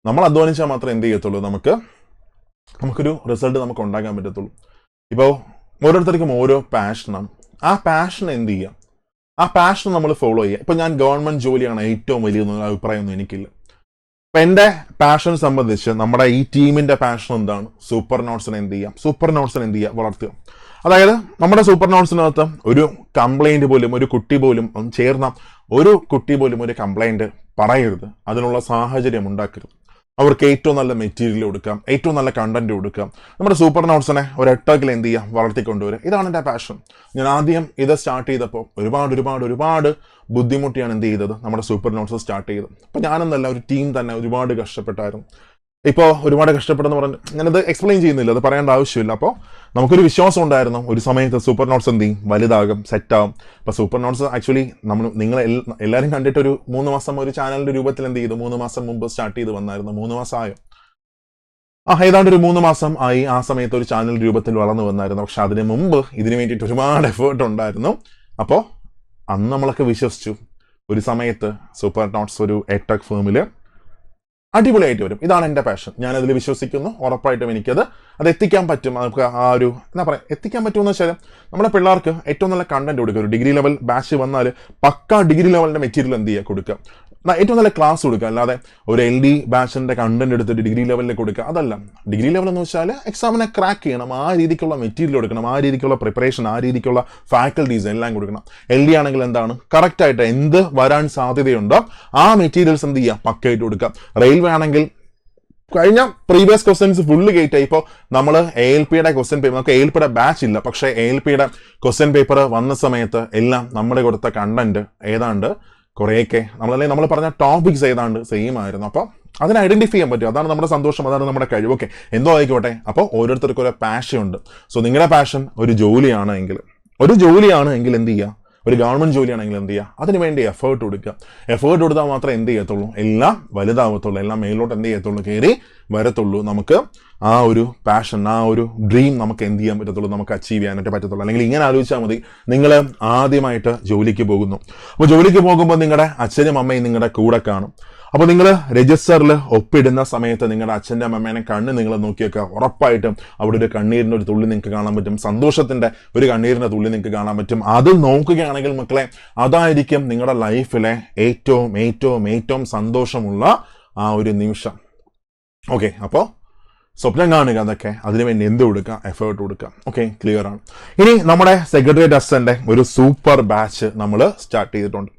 നമ്മൾ അധ്വാനിച്ചാൽ മാത്രമേ എന്ത് ചെയ്യത്തുള്ളൂ? നമുക്ക് നമുക്കൊരു റിസൾട്ട് നമുക്ക് ഉണ്ടാക്കാൻ പറ്റത്തുള്ളൂ. ഇപ്പോൾ ഓരോരുത്തർക്കും ഓരോ പാഷനാണ് ആ പാഷൻ എന്ത് ചെയ്യാം? ആ പാഷൻ നമ്മൾ ഫോളോ ചെയ്യുക ഇപ്പം ഞാൻ ഗവൺമെന്റ് ജോലിയാണ് ഏറ്റവും വലിയ അഭിപ്രായമൊന്നും എനിക്കില്ല. അപ്പം എന്റെ പാഷൻ സംബന്ധിച്ച് നമ്മുടെ ഈ ടീമിന്റെ പാഷൻ എന്താണ്? സൂപ്പർ നോട്ട്സിനെ എന്ത് ചെയ്യാം? സൂപ്പർ നോട്ട്സിനെ എന്ത് ചെയ്യുക വളർത്തുക. അതായത് നമ്മുടെ സൂപ്പർ നോട്ട്സിനകത്ത് ഒരു കംപ്ലൈന്റ് പോലും ഒരു കുട്ടി പോലും ചേർന്ന ഒരു കുട്ടി പോലും ഒരു കംപ്ലൈന്റ് പറയരുത്. അതിനുള്ള സാഹചര്യം ഉണ്ടാക്കരുത്. അവർക്ക് ഏറ്റവും നല്ല മെറ്റീരിയൽ കൊടുക്കാം ഏറ്റവും നല്ല കണ്ടന്റ് കൊടുക്കാം. നമ്മുടെ സൂപ്പർ നോട്ട്സിനെ ഒരു എട്ടാക്കിൽ എന്ത് ചെയ്യാം? വളർത്തിക്കൊണ്ടുവരിക. ഇതാണ് എന്റെ പാഷൻ ഞാൻ ആദ്യം ഇത് സ്റ്റാർട്ട് ചെയ്തപ്പോൾ ഒരുപാട് ഒരുപാട് ഒരുപാട് ബുദ്ധിമുട്ടിയാണ് എന്ത് ചെയ്തത്? നമ്മുടെ സൂപ്പർ നോട്ട്സ് സ്റ്റാർട്ട് ചെയ്തത്. അപ്പോൾ ഞാനെന്നല്ല ഒരു ടീം തന്നെ ഒരുപാട് കഷ്ടപ്പെട്ടായിരുന്നു. ഇപ്പോൾ ഒരുപാട് കഷ്ടപ്പെടുന്ന പറഞ്ഞു ഞാനത് എക്സ്പ്ലെയിൻ ചെയ്യുന്നില്ല അത് പറയേണ്ട ആവശ്യമില്ല. അപ്പോൾ നമുക്കൊരു വിശ്വാസം ഉണ്ടായിരുന്നു ഒരു സമയത്ത് സൂപ്പർ നോട്ട്സ് എന്ത് ചെയ്യും? വലുതാകും സെറ്റാകും അപ്പോൾ സൂപ്പർ നോട്ട്സ് ആക്ച്വലി നമ്മൾ നിങ്ങൾ എല്ലാവരും കണ്ടിട്ട് ഒരു മൂന്ന് മാസം ഒരു ചാനലിന്റെ രൂപത്തിൽ എന്ത് ചെയ്തു? മൂന്ന് മാസം മുമ്പ് സ്റ്റാർട്ട് ചെയ്ത് വന്നായിരുന്നു മൂന്ന് മാസം ആയോ? ആ ഏതാണ്ട് ഒരു മൂന്ന് മാസം ആയി ആ സമയത്ത് ഒരു ചാനൽ രൂപത്തിൽ വളർന്നു വന്നായിരുന്നു. പക്ഷെ അതിന് മുമ്പ് ഇതിന് വേണ്ടിയിട്ട് ഒരുപാട് എഫേർട്ട് ഉണ്ടായിരുന്നു. അപ്പോൾ അന്ന് നമ്മളൊക്കെ വിശ്വസിച്ചു ഒരു സമയത്ത് സൂപ്പർ നോട്ട്സ് ഒരു എടെക് ഫേമിൽ അടിപൊളിയായിട്ട് വരും. ഇതാണ് എന്റെ പാഷൻ ഞാനതിൽ വിശ്വസിക്കുന്നു. ഉറപ്പായിട്ടും എനിക്കത് അത് എത്തിക്കാൻ പറ്റും. നമുക്ക് ആ ഒരു എന്താ പറയുക എത്തിക്കാൻ പറ്റുമെന്ന് വെച്ചാൽ നമ്മുടെ പിള്ളേർക്ക് ഏറ്റവും നല്ല കണ്ടന്റ് കൊടുക്കുക. ഒരു ഡിഗ്രി ലെവൽ ബാച്ച് വന്നാൽ പക്ക ഡിഗ്രി ലെവലിന്റെ മെറ്റീരിയൽ എന്ത് ചെയ്യുക? കൊടുക്കുക. ഏറ്റവും നല്ല ക്ലാസ് കൊടുക്കുക. അല്ലാതെ ഒരു എൽ ഡി ബാച്ചിന്റെ കണ്ടന്റ് എടുത്തിട്ട് ഡിഗ്രി ലെവലിൽ കൊടുക്കുക. അതല്ല. ഡിഗ്രി ലെവൽ എന്ന് വെച്ചാൽ എക്സാമിനെ ക്രാക്ക് ചെയ്യണം. ആ രീതിക്കുള്ള മെറ്റീരിയൽ കൊടുക്കണം ആ രീതിക്കുള്ള പ്രിപ്പറേഷൻ ആ രീതിക്കുള്ള ഫാക്കൽറ്റീസ് എല്ലാം കൊടുക്കണം. എൽ ഡി ആണെങ്കിൽ എന്താണ്? കറക്റ്റായിട്ട് എന്ത് വരാൻ സാധ്യതയുണ്ടോ ആ മെറ്റീരിയൽസ് എന്ത് ചെയ്യുക? പക്കയായിട്ട് കൊടുക്കുക. റെയിൽവേ ആണെങ്കിൽ കഴിഞ്ഞ പ്രീവിയസ് ക്വസ്റ്റൻസ് ഫുള്ള് കയറ്റായി ഇപ്പോൾ നമ്മൾ എ എൽ പിയുടെ ക്വസ്റ്റൻ പേപ്പർ നമുക്ക് എ എൽ പിയുടെ ബാച്ച് ഇല്ല. പക്ഷേ എ എൽ പിയുടെ ക്വസ്റ്റ്യൻ പേപ്പർ വന്ന സമയത്ത് എല്ലാം നമ്മുടെ കൊടുത്ത കണ്ടന്റ് ഏതാണ്ട് കുറേയൊക്കെ നമ്മളല്ലെങ്കിൽ നമ്മൾ പറഞ്ഞ ടോപ്പിക്സ് ഏതാണ്ട് സെയിം ആയിരുന്നു. അപ്പോൾ അതിനെ ഐഡന്റിഫൈ ചെയ്യാൻ പറ്റും. അതാണ് നമ്മുടെ സന്തോഷം അതാണ് നമ്മുടെ കഴിവ്. ഓക്കെ എന്തോ ആയിക്കോട്ടെ. അപ്പോൾ ഓരോരുത്തർക്കും ഓരോ പാഷൻ ഉണ്ട്. സോ നിങ്ങളുടെ പാഷൻ ഒരു ജോലിയാണ് എങ്കിൽ ഒരു ജോലിയാണ് എങ്കിൽ എന്ത് ചെയ്യുക ഒരു ഗവൺമെന്റ് ജോലിയാണെങ്കിൽ എന്ത് ചെയ്യുക അതിന് വേണ്ടി എഫേർട്ട് കൊടുക്കുക. എഫേർട്ട് കൊടുത്താൽ മാത്രമേ എന്ത് ചെയ്യത്തുള്ളൂ? എല്ലാം വലുതാവത്തുള്ളൂ. എല്ലാം മേലോട്ട് എന്ത് ചെയ്യത്തുള്ളൂ? കയറി വരത്തുള്ളൂ. നമുക്ക് ആ ഒരു പാഷൻ ആ ഒരു ഡ്രീം നമുക്ക് എന്ത് ചെയ്യാൻ പറ്റത്തുള്ളൂ നമുക്ക് അച്ചീവ് ചെയ്യാനായിട്ട് പറ്റത്തുള്ളൂ. അല്ലെങ്കിൽ ഇങ്ങനെ ആലോചിച്ചാൽ മതി നിങ്ങൾ ആദ്യമായിട്ട് ജോലിക്ക് പോകുന്നു. അപ്പോൾ ജോലിക്ക് പോകുമ്പോൾ നിങ്ങളുടെ അച്ഛനും അമ്മയും നിങ്ങളുടെ കൂടെ കാണും. അപ്പോൾ നിങ്ങൾ രജിസ്റ്ററിൽ ഒപ്പിടുന്ന സമയത്ത് നിങ്ങളുടെ അച്ഛന്റെ അമ്മേനെ കണ്ണ് നിങ്ങൾ നോക്കിയൊക്കെ. ഉറപ്പായിട്ടും അവിടെ ഒരു കണ്ണീരിന്റെ ഒരു തുള്ളി നിങ്ങൾക്ക് കാണാൻ പറ്റും. സന്തോഷത്തിന്റെ ഒരു കണ്ണീരിന്റെ തുള്ളി നിങ്ങൾക്ക് കാണാൻ പറ്റും. അത് നോക്കുകയാണെങ്കിൽ മക്കളെ അതായിരിക്കും നിങ്ങളുടെ ലൈഫിലെ ഏറ്റവും ഏറ്റവും ഏറ്റവും സന്തോഷമുള്ള ആ ഒരു നിമിഷം. ഓക്കെ അപ്പോൾ സ്വപ്നം കാണുക അതൊക്കെ അതിനുവേണ്ടി എന്ത് കൊടുക്കുക എഫേർട്ട് കൊടുക്കുക ഓക്കെ ക്ലിയർ ആണ്. ഇനി നമ്മുടെ സെക്രട്ടേറിയറ്റ് അസിസ്റ്റന്റ് ഒരു സൂപ്പർ ബാച്ച് നമ്മൾ സ്റ്റാർട്ട് ചെയ്തിട്ടുണ്ട്.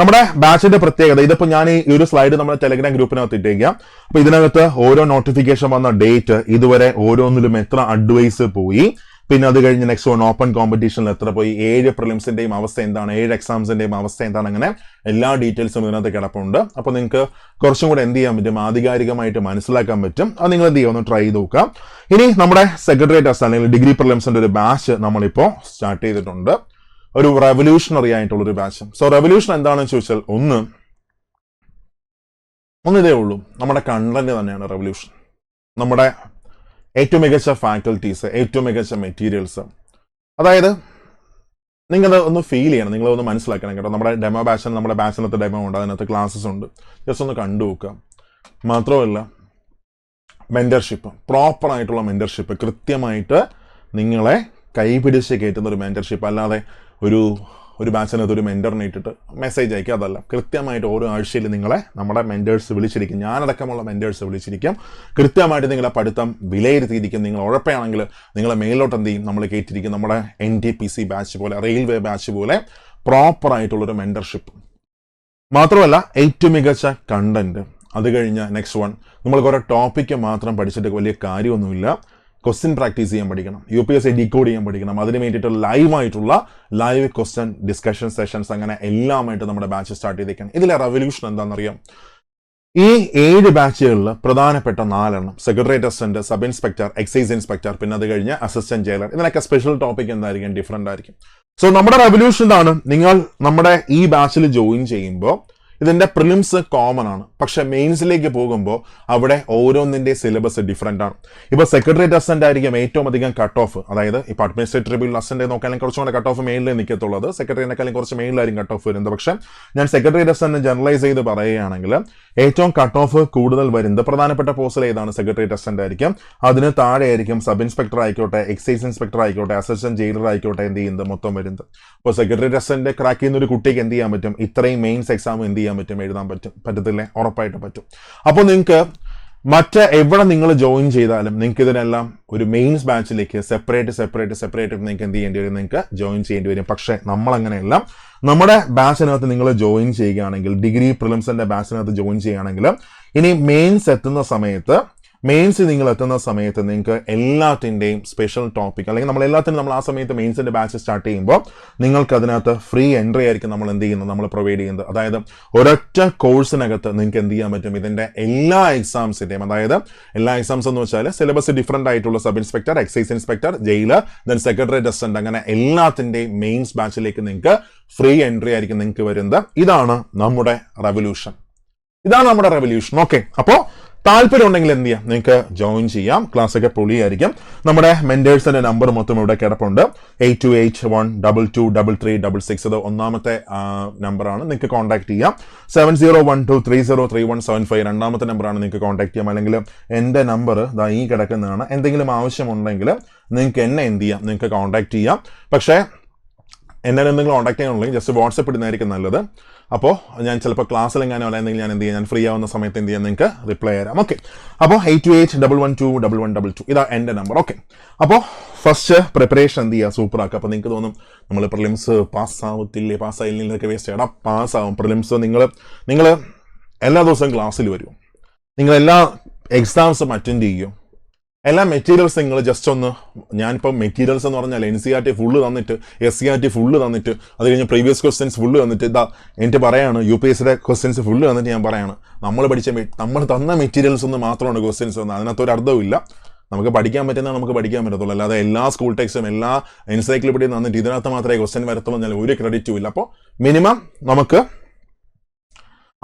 നമ്മുടെ ബാച്ചിന്റെ പ്രത്യേകത ഇതിപ്പോൾ ഞാൻ ഈ ഒരു സ്ലൈഡ് നമ്മുടെ ടെലഗ്രാം ഗ്രൂപ്പിനകത്ത് ഇട്ടേക്കാം. അപ്പൊ ഇതിനകത്ത് ഓരോ നോട്ടിഫിക്കേഷൻ വന്ന ഡേറ്റ് ഇതുവരെ ഓരോന്നിലും എത്ര അഡ്വൈസ് പോയി. പിന്നെ അത് കഴിഞ്ഞ് നെക്സ്റ്റ് വൺ ഓപ്പൺ കോമ്പറ്റീഷനിൽ എത്ര പോയി? ഏഴ് പ്രിലിംസിന്റെയും അവസ്ഥ എന്താണ്? ഏഴ് എക്സാംസിന്റെയും അവസ്ഥ എന്താണ്? അങ്ങനെ എല്ലാ ഡീറ്റെയിൽസും ഇതിനകത്ത് കിടപ്പുണ്ട്. അപ്പോൾ നിങ്ങൾക്ക് കുറച്ചും കൂടെ എന്ത് ചെയ്യാൻ പറ്റും? ആധികാരികമായിട്ട് മനസ്സിലാക്കാൻ പറ്റും. അത് നിങ്ങൾ എന്ത് ചെയ്യുക? ഒന്ന് ട്രൈ ചെയ്ത് നോക്കാം ഇനി നമ്മുടെ സെക്രട്ടേറിയറ്റ് അസ് അല്ലെങ്കിൽ ഡിഗ്രി പ്രിലിംസിന്റെ ഒരു ബാച്ച് നമ്മളിപ്പോൾ സ്റ്റാർട്ട് ചെയ്തിട്ടുണ്ട്. ഒരു റെവല്യൂഷണറി ആയിട്ടുള്ള ഒരു ബാച്ച് സോ റെവല്യൂഷൻ എന്താണെന്ന് ചോദിച്ചാൽ ഒന്ന് ഒന്നിതേ ഉള്ളൂ. നമ്മുടെ കണ്ടന്റ് തന്നെയാണ് റെവല്യൂഷൻ നമ്മുടെ ഏറ്റവും മികച്ച ഫാക്കൽറ്റീസ് ഏറ്റവും മികച്ച മെറ്റീരിയൽസ് അതായത് നിങ്ങൾ ഒന്ന് ഫീൽ ചെയ്യണം നിങ്ങൾ ഒന്ന് മനസ്സിലാക്കണം കേട്ടോ. നമ്മുടെ ഡെമോ ബാഷൻ നമ്മുടെ ബാച്ചിനകത്ത് ഡെമോ ഉണ്ട് അതിനകത്ത് ക്ലാസ്സസ് ഉണ്ട്. ജസ്റ്റ് ഒന്ന് കണ്ടു നോക്കുക. മാത്രമല്ല മെന്റർഷിപ്പ് പ്രോപ്പറായിട്ടുള്ള മെന്റർഷിപ്പ് കൃത്യമായിട്ട് നിങ്ങളെ കൈപിടിച്ച് കയറ്റുന്ന ഒരു മെന്റർഷിപ്പ് അല്ലാതെ ഒരു ഒരു ബാച്ചിനകത്ത് ഒരു മെന്ററിനെ ഇട്ടിട്ട് മെസ്സേജ് അയക്കുക അതല്ല. കൃത്യമായിട്ട് ഓരോ ആഴ്ചയിൽ നിങ്ങളെ നമ്മുടെ മെന്റേഴ്സ് വിളിച്ചിരിക്കും. ഞാനടക്കമുള്ള മെന്റേഴ്സ് വിളിച്ചിരിക്കും. കൃത്യമായിട്ട് നിങ്ങളെ പഠിത്തം വിലയിരുത്തിയിരിക്കും. നിങ്ങൾ ഉഴപ്പയാണെങ്കിൽ നിങ്ങളെ മേലോട്ട് എന്ത് ചെയ്യും? നമ്മൾ കയറ്റിരിക്കും നമ്മുടെ N T P C batch പോലെ റെയിൽവേ ബാച്ച് പോലെ പ്രോപ്പറായിട്ടുള്ളൊരു മെന്റർഷിപ്പ് മാത്രമല്ല ഏറ്റവും മികച്ച കണ്ടന്റ് അത് കഴിഞ്ഞ് നെക്സ്റ്റ് വൺ നമ്മൾ കുറേ ടോപ്പിക്ക് മാത്രം പഠിച്ചിട്ട് വലിയ കാര്യമൊന്നുമില്ല. ക്വസ്റ്റ്യൻ പ്രാക്ടീസ് ചെയ്യാൻ പഠിക്കണം. U P S C decode ചെയ്യാൻ പഠിക്കണം. അതിന് വേണ്ടിയിട്ട് ലൈവ് ആയിട്ടുള്ള ലൈവ് ക്വസ്റ്റ്യൻ ഡിസ്കഷൻ സെഷൻസ് അങ്ങനെ എല്ലാമായിട്ട് നമ്മുടെ ബാച്ച് സ്റ്റാർട്ട് ചെയ്തേക്കാണ്. ഇതിലെ റെവല്യൂഷൻ എന്താണെന്നറിയാം? ഈ ഏഴ് ബാച്ചുകളിൽ പ്രധാനപ്പെട്ട നാലെണ്ണം secretary assistant sub inspector excise inspector പിന്നെ അത് കഴിഞ്ഞ് അസിസ്റ്റന്റ് ജയിലർ ഇതിനൊക്കെ സ്പെഷ്യൽ ടോപ്പിക് എന്തായിരിക്കും? ഡിഫറെന്റ് ആയിരിക്കും. സോ നമ്മുടെ റെവല്യൂഷൻ ഇതാണ്. നിങ്ങൾ നമ്മുടെ ഈ ബാച്ചിൽ ജോയിൻ ചെയ്യുമ്പോൾ ഇതിന്റെ പ്രിലിംസ് കോമൺ ആണ്. പക്ഷേ മെയിൻസിലേക്ക് പോകുമ്പോൾ അവിടെ ഓരോന്നിന്റെ സിലബസ് ഡിഫറെന്റ് ആണ്. ഇപ്പോൾ സെക്രട്ടേറിയറ്റ് അസന്റ് ആയിരിക്കും ഏറ്റവും അധികം കട്ട് ഓഫ് അതായത് ഇപ്പോൾ അഡ്മിനിസ്ട്രേറ്റീവ് അസന്റ് നോക്കാനും കുറച്ചും കൂടെ കട്ട് ഓഫ് മെയിനിൽ നിൽക്കത്തുള്ളത് സെക്രട്ടറിനേക്കാളും കുറച്ച് മെയിനിലായിരിക്കും കട്ട് ഓഫ് വരുന്നത്. പക്ഷേ ഞാൻ സെക്രട്ടേറിയറ്റ് അസന്റ് ജനറലൈസ് ചെയ്ത് പറയുകയാണെങ്കിൽ ഏറ്റവും കട്ട് ഓഫ് കൂടുതൽ വരുന്നത് പ്രധാനപ്പെട്ട പോസ്റ്റിൽ ഏതാണ്? സെക്രട്ടേറിയറ്റ് അസന്റ് ആയിരിക്കും. അതിന് താഴെ ആയിരിക്കും സബ് ഇൻസ്പെക്ടർ ആയിക്കോട്ടെ എക്സൈസ് ഇൻസ്പെക്ടർ ആയിക്കോട്ടെ അസിസ്റ്റന്റ് ജയിലർ ആയിക്കോട്ടെ എന്ത് ചെയ്യുന്നത് മൊത്തം വരുന്നത്. അപ്പോൾ സെക്രട്ടേറിയറ്റ് അസന്റ് ക്രാക്ക് ചെയ്യുന്ന ഒരു കുട്ടിക്ക് എന്ത് ചെയ്യാൻ പറ്റും? ഇത്രയും മെയിൻസ് എക്സാം എന്ത് പറ്റും എഴുതാൻ പറ്റും പറ്റത്തില്ലേ? ഉറപ്പായിട്ട് പറ്റും. അപ്പോൾ നിങ്ങൾക്ക് മറ്റ് എവിടെ നിങ്ങൾ ജോയിൻ ചെയ്താലും നിങ്ങൾക്ക് ഇതിനെല്ലാം ഒരു മെയിൻസ് ബാച്ചിലേക്ക് സെപ്പറേറ്റ് സെപ്പറേറ്റ് സെപ്പറേറ്റ് നിങ്ങൾക്ക് എന്ത് ചെയ്യേണ്ടി വരും? നിങ്ങൾക്ക് ജോയിൻ ചെയ്യേണ്ടി വരും. പക്ഷേ നമ്മൾ അങ്ങനെയല്ല നമ്മുടെ ബാച്ചിനകത്ത് നിങ്ങൾ ജോയിൻ ചെയ്യുകയാണെങ്കിൽ ഡിഗ്രി പ്രിലിംസിന്റെ ബാച്ചിനകത്ത് ജോയിൻ ചെയ്യുകയാണെങ്കിൽ ഇനി മെയിൻസ് എത്തുന്ന സമയത്ത് മെയിൻസ് നിങ്ങൾ എത്തുന്ന സമയത്ത് നിങ്ങൾക്ക് എല്ലാത്തിന്റെയും സ്പെഷ്യൽ ടോപ്പിക് അല്ലെങ്കിൽ നമ്മൾ എല്ലാത്തിനും നമ്മൾ ആ സമയത്ത് മെയിൻസിന്റെ ബാച്ച് സ്റ്റാർട്ട് ചെയ്യുമ്പോൾ നിങ്ങൾക്ക് അതിനകത്ത് ഫ്രീ എൻട്രി ആയിരിക്കും നമ്മൾ എന്ത് ചെയ്യുന്നത്? നമ്മൾ പ്രൊവൈഡ് ചെയ്യുന്നത്. അതായത് ഒരൊറ്റ കോഴ്സിനകത്ത് നിങ്ങൾക്ക് എന്ത് ചെയ്യാൻ പറ്റും? ഇതിന്റെ എല്ലാ എക്സാംസിന്റെയും അതായത് എല്ലാ എക്സാംസ് എന്ന് വെച്ചാൽ സിലബസ് ഡിഫറെന്റ് ആയിട്ടുള്ള sub inspector excise inspector jailer then secretary assistant അങ്ങനെ എല്ലാത്തിന്റെയും മെയിൻസ് ബാച്ചിലേക്ക് നിങ്ങൾക്ക് ഫ്രീ എൻട്രി ആയിരിക്കും നിങ്ങൾക്ക് വരുന്നത്. ഇതാണ് നമ്മുടെ റെവല്യൂഷൻ ഇതാണ് നമ്മുടെ റെവല്യൂഷൻ ഓക്കെ അപ്പോൾ താല്പര്യം ഉണ്ടെങ്കിൽ എന്ത് ചെയ്യാം? നിങ്ങൾക്ക് ജോയിൻ ചെയ്യാം. ക്ലാസ് ഒക്കെ പൊളിയായിരിക്കും. നമ്മുടെ മെന്റേഴ്സിന്റെ നമ്പർ മൊത്തം ഇവിടെ കിടപ്പുണ്ട്. Eight two eight one double two double three double six അത് ഒന്നാമത്തെ നമ്പറാണ് നിങ്ങൾക്ക് കോൺടാക്ട് ചെയ്യാം. Seven zero one two three zero three one seven five രണ്ടാമത്തെ നമ്പറാണ് നിങ്ങൾക്ക് കോൺടാക്ട് ചെയ്യാം. അല്ലെങ്കിൽ എന്റെ നമ്പർ ഇതാ ഈ കിടക്കുന്നതാണ്. എന്തെങ്കിലും ആവശ്യമുണ്ടെങ്കിൽ നിങ്ങൾക്ക് എന്നെ എന്ത് ചെയ്യാം? നിങ്ങൾക്ക് കോൺടാക്ട് ചെയ്യാം. പക്ഷേ എന്നെ എന്തെങ്കിലും കോൺടാക്ട് ചെയ്യാനുണ്ടെങ്കിൽ ജസ്റ്റ് വാട്സപ്പ് ഇടുന്നതായിരിക്കും നല്ലത്. അപ്പോൾ ഞാൻ ചിലപ്പോൾ ക്ലാസ്സിൽ എങ്ങാനോ അല്ല എന്തെങ്കിലും ഞാൻ എന്ത് ചെയ്യാം ഞാൻ ഫ്രീ ആവുന്ന സമയത്ത് എന്ത് ചെയ്യാം നിങ്ങൾക്ക് റിപ്ലൈ തരാം. ഓക്കെ അപ്പോൾ eight two eight double one two double one double two ഇതാ എന്റെ നമ്പർ ഓക്കെ അപ്പോൾ ഫസ്റ്റ് പ്രിപ്പറേഷൻ എന്ത് ചെയ്യുക സൂപ്പർ ആക്കുക. അപ്പോൾ നിങ്ങൾക്ക് തോന്നും നമ്മൾ പ്രിലിംസ് പാസ്സാവത്തില്ലേ പാസ്സായില്ലെന്നൊക്കെ വേസ്റ്റ് എടാ പാസ്സാവും പ്രിലിംസ് നിങ്ങൾ നിങ്ങൾ എല്ലാ ദിവസവും ക്ലാസ്സിൽ വരും. നിങ്ങൾ എല്ലാ എക്സാംസും അറ്റൻഡ് ചെയ്യും. എല്ലാ മെറ്റീരിയൽസ് നിങ്ങൾ ജസ്റ്റ് ഒന്ന് ഞാനിപ്പോൾ മെറ്റീരിയൽസ് എന്ന് പറഞ്ഞാൽ N C R T full തന്നിട്ട് S C R T full തന്നിട്ട് അത് കഴിഞ്ഞ് പ്രീവിയസ് ക്വസ്റ്റ്യൻസ് ഫുള്ള് തന്നിട്ട് ഇതാ എനിക്ക് പറയാണ് യു പി എസ് സിയുടെ ക്വസ്റ്റ്യൻസ് ഫുള്ള് തന്നിട്ട് ഞാൻ പറയാണ്. നമ്മൾ പഠിച്ച നമ്മൾ തന്ന മെറ്റീരിയൽസ് ഒന്ന് മാത്രമാണ് ക്വസ്റ്റ്യൻസ് വന്നത്. അതിനകത്ത് ഒരു അർത്ഥമില്ല നമുക്ക് പഠിക്കാൻ പറ്റുന്ന നമുക്ക് പഠിക്കാൻ പറ്റത്തുള്ളൂ. അല്ലാതെ എല്ലാ സ്കൂൾ ടെക്സ്റ്റും എല്ലാ എൻസൈക്ലോപീഡിയും തന്നിട്ട് ഇതിനകത്ത് മാത്രമേ ക്വസ്റ്റ്യൻ വരത്തുള്ളൂ എന്നാൽ ഒരു ക്രെഡിറ്റും ഇല്ല. അപ്പോൾ മിനിമം നമുക്ക്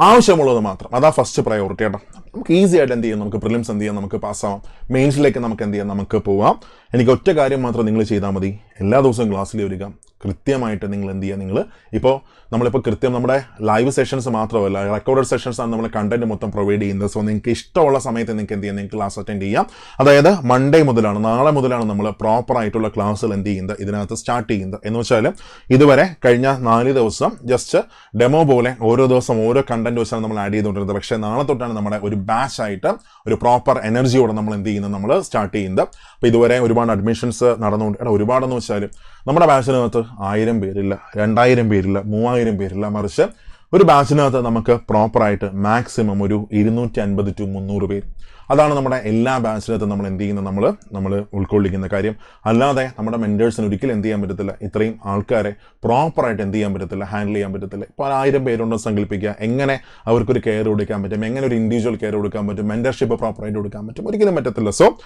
ആവശ്യമുള്ളത് മാത്രം. അതാ ഫസ്റ്റ് പ്രയോറിറ്റി കേട്ടോ. നമുക്ക് ഈസി ആയിട്ട് എന്ത് ചെയ്യാം? നമുക്ക് പ്രിലിംസ് എന്ത് ചെയ്യാം? നമുക്ക് പാസ്സാവാം മെയിൻസിലേക്ക് നമുക്ക് എന്ത് ചെയ്യാം? നമുക്ക് പോവാം. എനിക്ക് ഒറ്റ കാര്യം മാത്രം നിങ്ങൾ ചെയ്താൽ മതി. എല്ലാ ദിവസവും ക്ലാസ്സിൽ വരിക. കൃത്യമായിട്ട് നിങ്ങൾ എന്ത് ചെയ്യുക? നിങ്ങൾ ഇപ്പോൾ നമ്മളിപ്പോൾ കൃത്യം നമ്മുടെ ലൈവ് സെഷൻസ് മാത്രമല്ല റെക്കോർഡഡ് സെഷൻസ് ആണ് നമ്മൾ കണ്ടന്റ് മൊത്തം പ്രൊവൈഡ് ചെയ്യുന്നത്. സോ നിങ്ങൾക്ക് ഇഷ്ടമുള്ള സമയത്ത് നിങ്ങൾക്ക് എന്ത് ചെയ്യാം? നിങ്ങൾക്ക് ക്ലാസ് അറ്റൻഡ് ചെയ്യാം. അതായത് മൺഡേ മുതലാണ് നാളെ മുതലാണ് നമ്മൾ പ്രോപ്പർ ആയിട്ടുള്ള ക്ലാസ്സുകൾ എന്ത് ചെയ്യുന്നത്? ഇതിനകത്ത് സ്റ്റാർട്ട് ചെയ്യുന്നത്. എന്ന് വെച്ചാൽ ഇതുവരെ കഴിഞ്ഞ നാല് ദിവസം ജസ്റ്റ് ഡെമോ പോലെ ഓരോ ദിവസം ഓരോ കണ്ടന്റ് വെച്ചാണ് നമ്മൾ ആഡ് ചെയ്തുകൊണ്ടിരുന്നത്. പക്ഷേ നാളെ തൊട്ടാണ് നമ്മുടെ ഒരു ബാച്ച് ആയിട്ട് ഒരു പ്രോപ്പർ എനർജിയോടെ നമ്മൾ എന്ത് ചെയ്യുന്നത്? നമ്മൾ സ്റ്റാർട്ട് ചെയ്യുന്നത്. അപ്പോൾ ഇതുവരെ ഒരുപാട് അഡ്മിഷൻസ് നടന്നുകൊണ്ട് എടാ ഒരുപാടെന്ന് വെച്ചാൽ നമ്മുടെ ബാച്ചിനകത്ത് ആയിരം പേരില്ല രണ്ടായിരം പേരില്ല മൂവായിരം പേരില്ല മറിച്ച് ഒരു ബാച്ചിനകത്ത് നമുക്ക് പ്രോപ്പറായിട്ട് മാക്സിമം ഒരു ഇരുന്നൂറ്റി അൻപത് ടു മുന്നൂറ് പേര്. അതാണ് നമ്മുടെ എല്ലാ ബാച്ചിനകത്തും നമ്മൾ എന്ത് ചെയ്യുന്നത്? നമ്മൾ നമ്മൾ ഉൾക്കൊള്ളിക്കുന്ന കാര്യം. അല്ലാതെ നമ്മുടെ മെന്റേഴ്സിന് ഒരിക്കലും എന്ത് ചെയ്യാൻ പറ്റത്തില്ല. ഇത്രയും ആൾക്കാരെ പ്രോപ്പറായിട്ട് എന്ത് ചെയ്യാൻ പറ്റത്തില്ല? ഹാൻഡിൽ ചെയ്യാൻ പറ്റത്തില്ല. ഇപ്പോൾ ആയിരം പേരുണ്ടെന്ന് സങ്കല്പിക്കുക എങ്ങനെ അവർക്കൊരു കെയർ കൊടുക്കാൻ പറ്റും? എങ്ങനെ ഒരു ഇൻഡിവിജ്വൽ കെയർ കൊടുക്കാൻ പറ്റും? മെന്റർഷിപ്പ് പ്രോപ്പറായിട്ട് കൊടുക്കാൻ പറ്റും? ഒരിക്കലും പറ്റത്തില്ല. സോ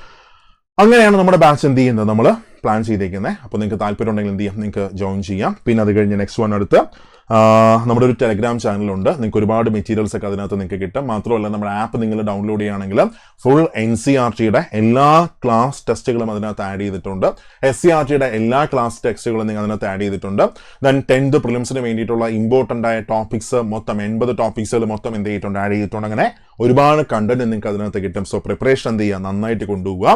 അങ്ങനെയാണ് നമ്മുടെ ബാച്ച് എന്ത് ചെയ്യുന്നത്? നമ്മൾ പ്ലാൻ ചെയ്തേക്കുന്നത് അപ്പോൾ നിങ്ങൾക്ക് താല്പര്യം ഉണ്ടെങ്കിൽ എന്ത് ചെയ്യാം? നിങ്ങൾക്ക് ജോയിൻ ചെയ്യാം. പിന്നെ അത് കഴിഞ്ഞ് നെക്സ്റ്റ് വൺ അടുത്ത് നമ്മുടെ ഒരു ടെലഗ്രാം ചാനലുണ്ട് നിങ്ങൾക്ക് ഒരുപാട് മെറ്റീരിയൽസ് ഒക്കെ അതിനകത്ത് നിങ്ങൾക്ക് കിട്ടും. മാത്രമല്ല നമ്മുടെ ആപ്പ് നിങ്ങൾ ഡൗൺലോഡ് ചെയ്യുകയാണെങ്കിൽ ഫുൾ എൻ സി ആർ ടിയുടെ എല്ലാ ക്ലാസ് ടെസ്റ്റുകളും അതിനകത്ത് ആഡ് ചെയ്തിട്ടുണ്ട്. എസ് സി ആർ ടിയുടെ എല്ലാ ക്ലാസ് ടെക്സ്റ്റുകളും നിങ്ങൾ അതിനകത്ത് ആഡ് ചെയ്തിട്ടുണ്ട്. ദെൻ ടെൻത്ത് പ്രിലിംസിന് വേണ്ടിയിട്ടുള്ള ഇമ്പോർട്ടന്റ് ആയ ടോപ്പിക്സ് മൊത്തം എൺപത് ടോപ്പിക്സുകൾ മൊത്തം എന്ത് ചെയ്തിട്ടുണ്ട്? ആഡ് ചെയ്തിട്ടുണ്ട്. അങ്ങനെ ഒരുപാട് കണ്ടന്റ് നിങ്ങൾക്ക് അതിനകത്ത് കിട്ടും. സോ പ്രിപ്പറേഷൻ എന്ത് ചെയ്യുക? നന്നായിട്ട് കൊണ്ടുപോകുക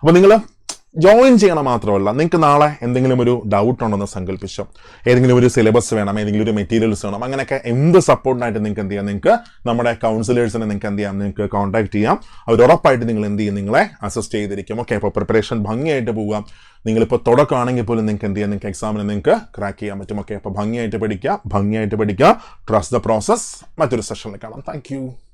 അപ്പോൾ നിങ്ങൾ ജോയിൻ ചെയ്യണം മാത്രമല്ല നിങ്ങൾക്ക് നാളെ എന്തെങ്കിലും ഒരു ഡൗട്ട് ഉണ്ടെന്ന് സങ്കല്പിച്ചോ ഏതെങ്കിലും ഒരു സിലബസ് വേണം ഏതെങ്കിലും ഒരു മെറ്റീരിയൽസ് വേണം അങ്ങനെയൊക്കെ എന്ത് സപ്പോർട്ടിനായിട്ട് നിങ്ങൾക്ക് എന്ത് ചെയ്യാം? നിങ്ങൾക്ക് നമ്മുടെ കൗൺസിലേഴ്സിനെ നിങ്ങൾക്ക് എന്ത് ചെയ്യാം? നിങ്ങൾക്ക് കോൺടാക്ട് ചെയ്യാം. അവർ ഉറപ്പായിട്ട് നിങ്ങൾ എന്ത് ചെയ്യും? നിങ്ങളെ അസിസ്റ്റ് ചെയ്തിരിക്കും. ഓക്കെ അപ്പോൾ പ്രിപ്പറേഷൻ ഭംഗിയായിട്ട് പോവുക. നിങ്ങളിപ്പോൾ തുടക്കമാണെങ്കിൽ പോലും നിങ്ങൾക്ക് എന്ത് ചെയ്യാം? നിങ്ങൾക്ക് എക്സാമിന് നിങ്ങൾക്ക് ക്രാക്ക് ചെയ്യാൻ പറ്റും. ഓക്കെ അപ്പോൾ ഭംഗിയായിട്ട് പഠിക്കുക ഭംഗിയായിട്ട് പഠിക്കുക. ട്രസ്റ്റ് ദ പ്രോസസ് മറ്റൊരു സെഷനിൽ കാണാം. താങ്ക്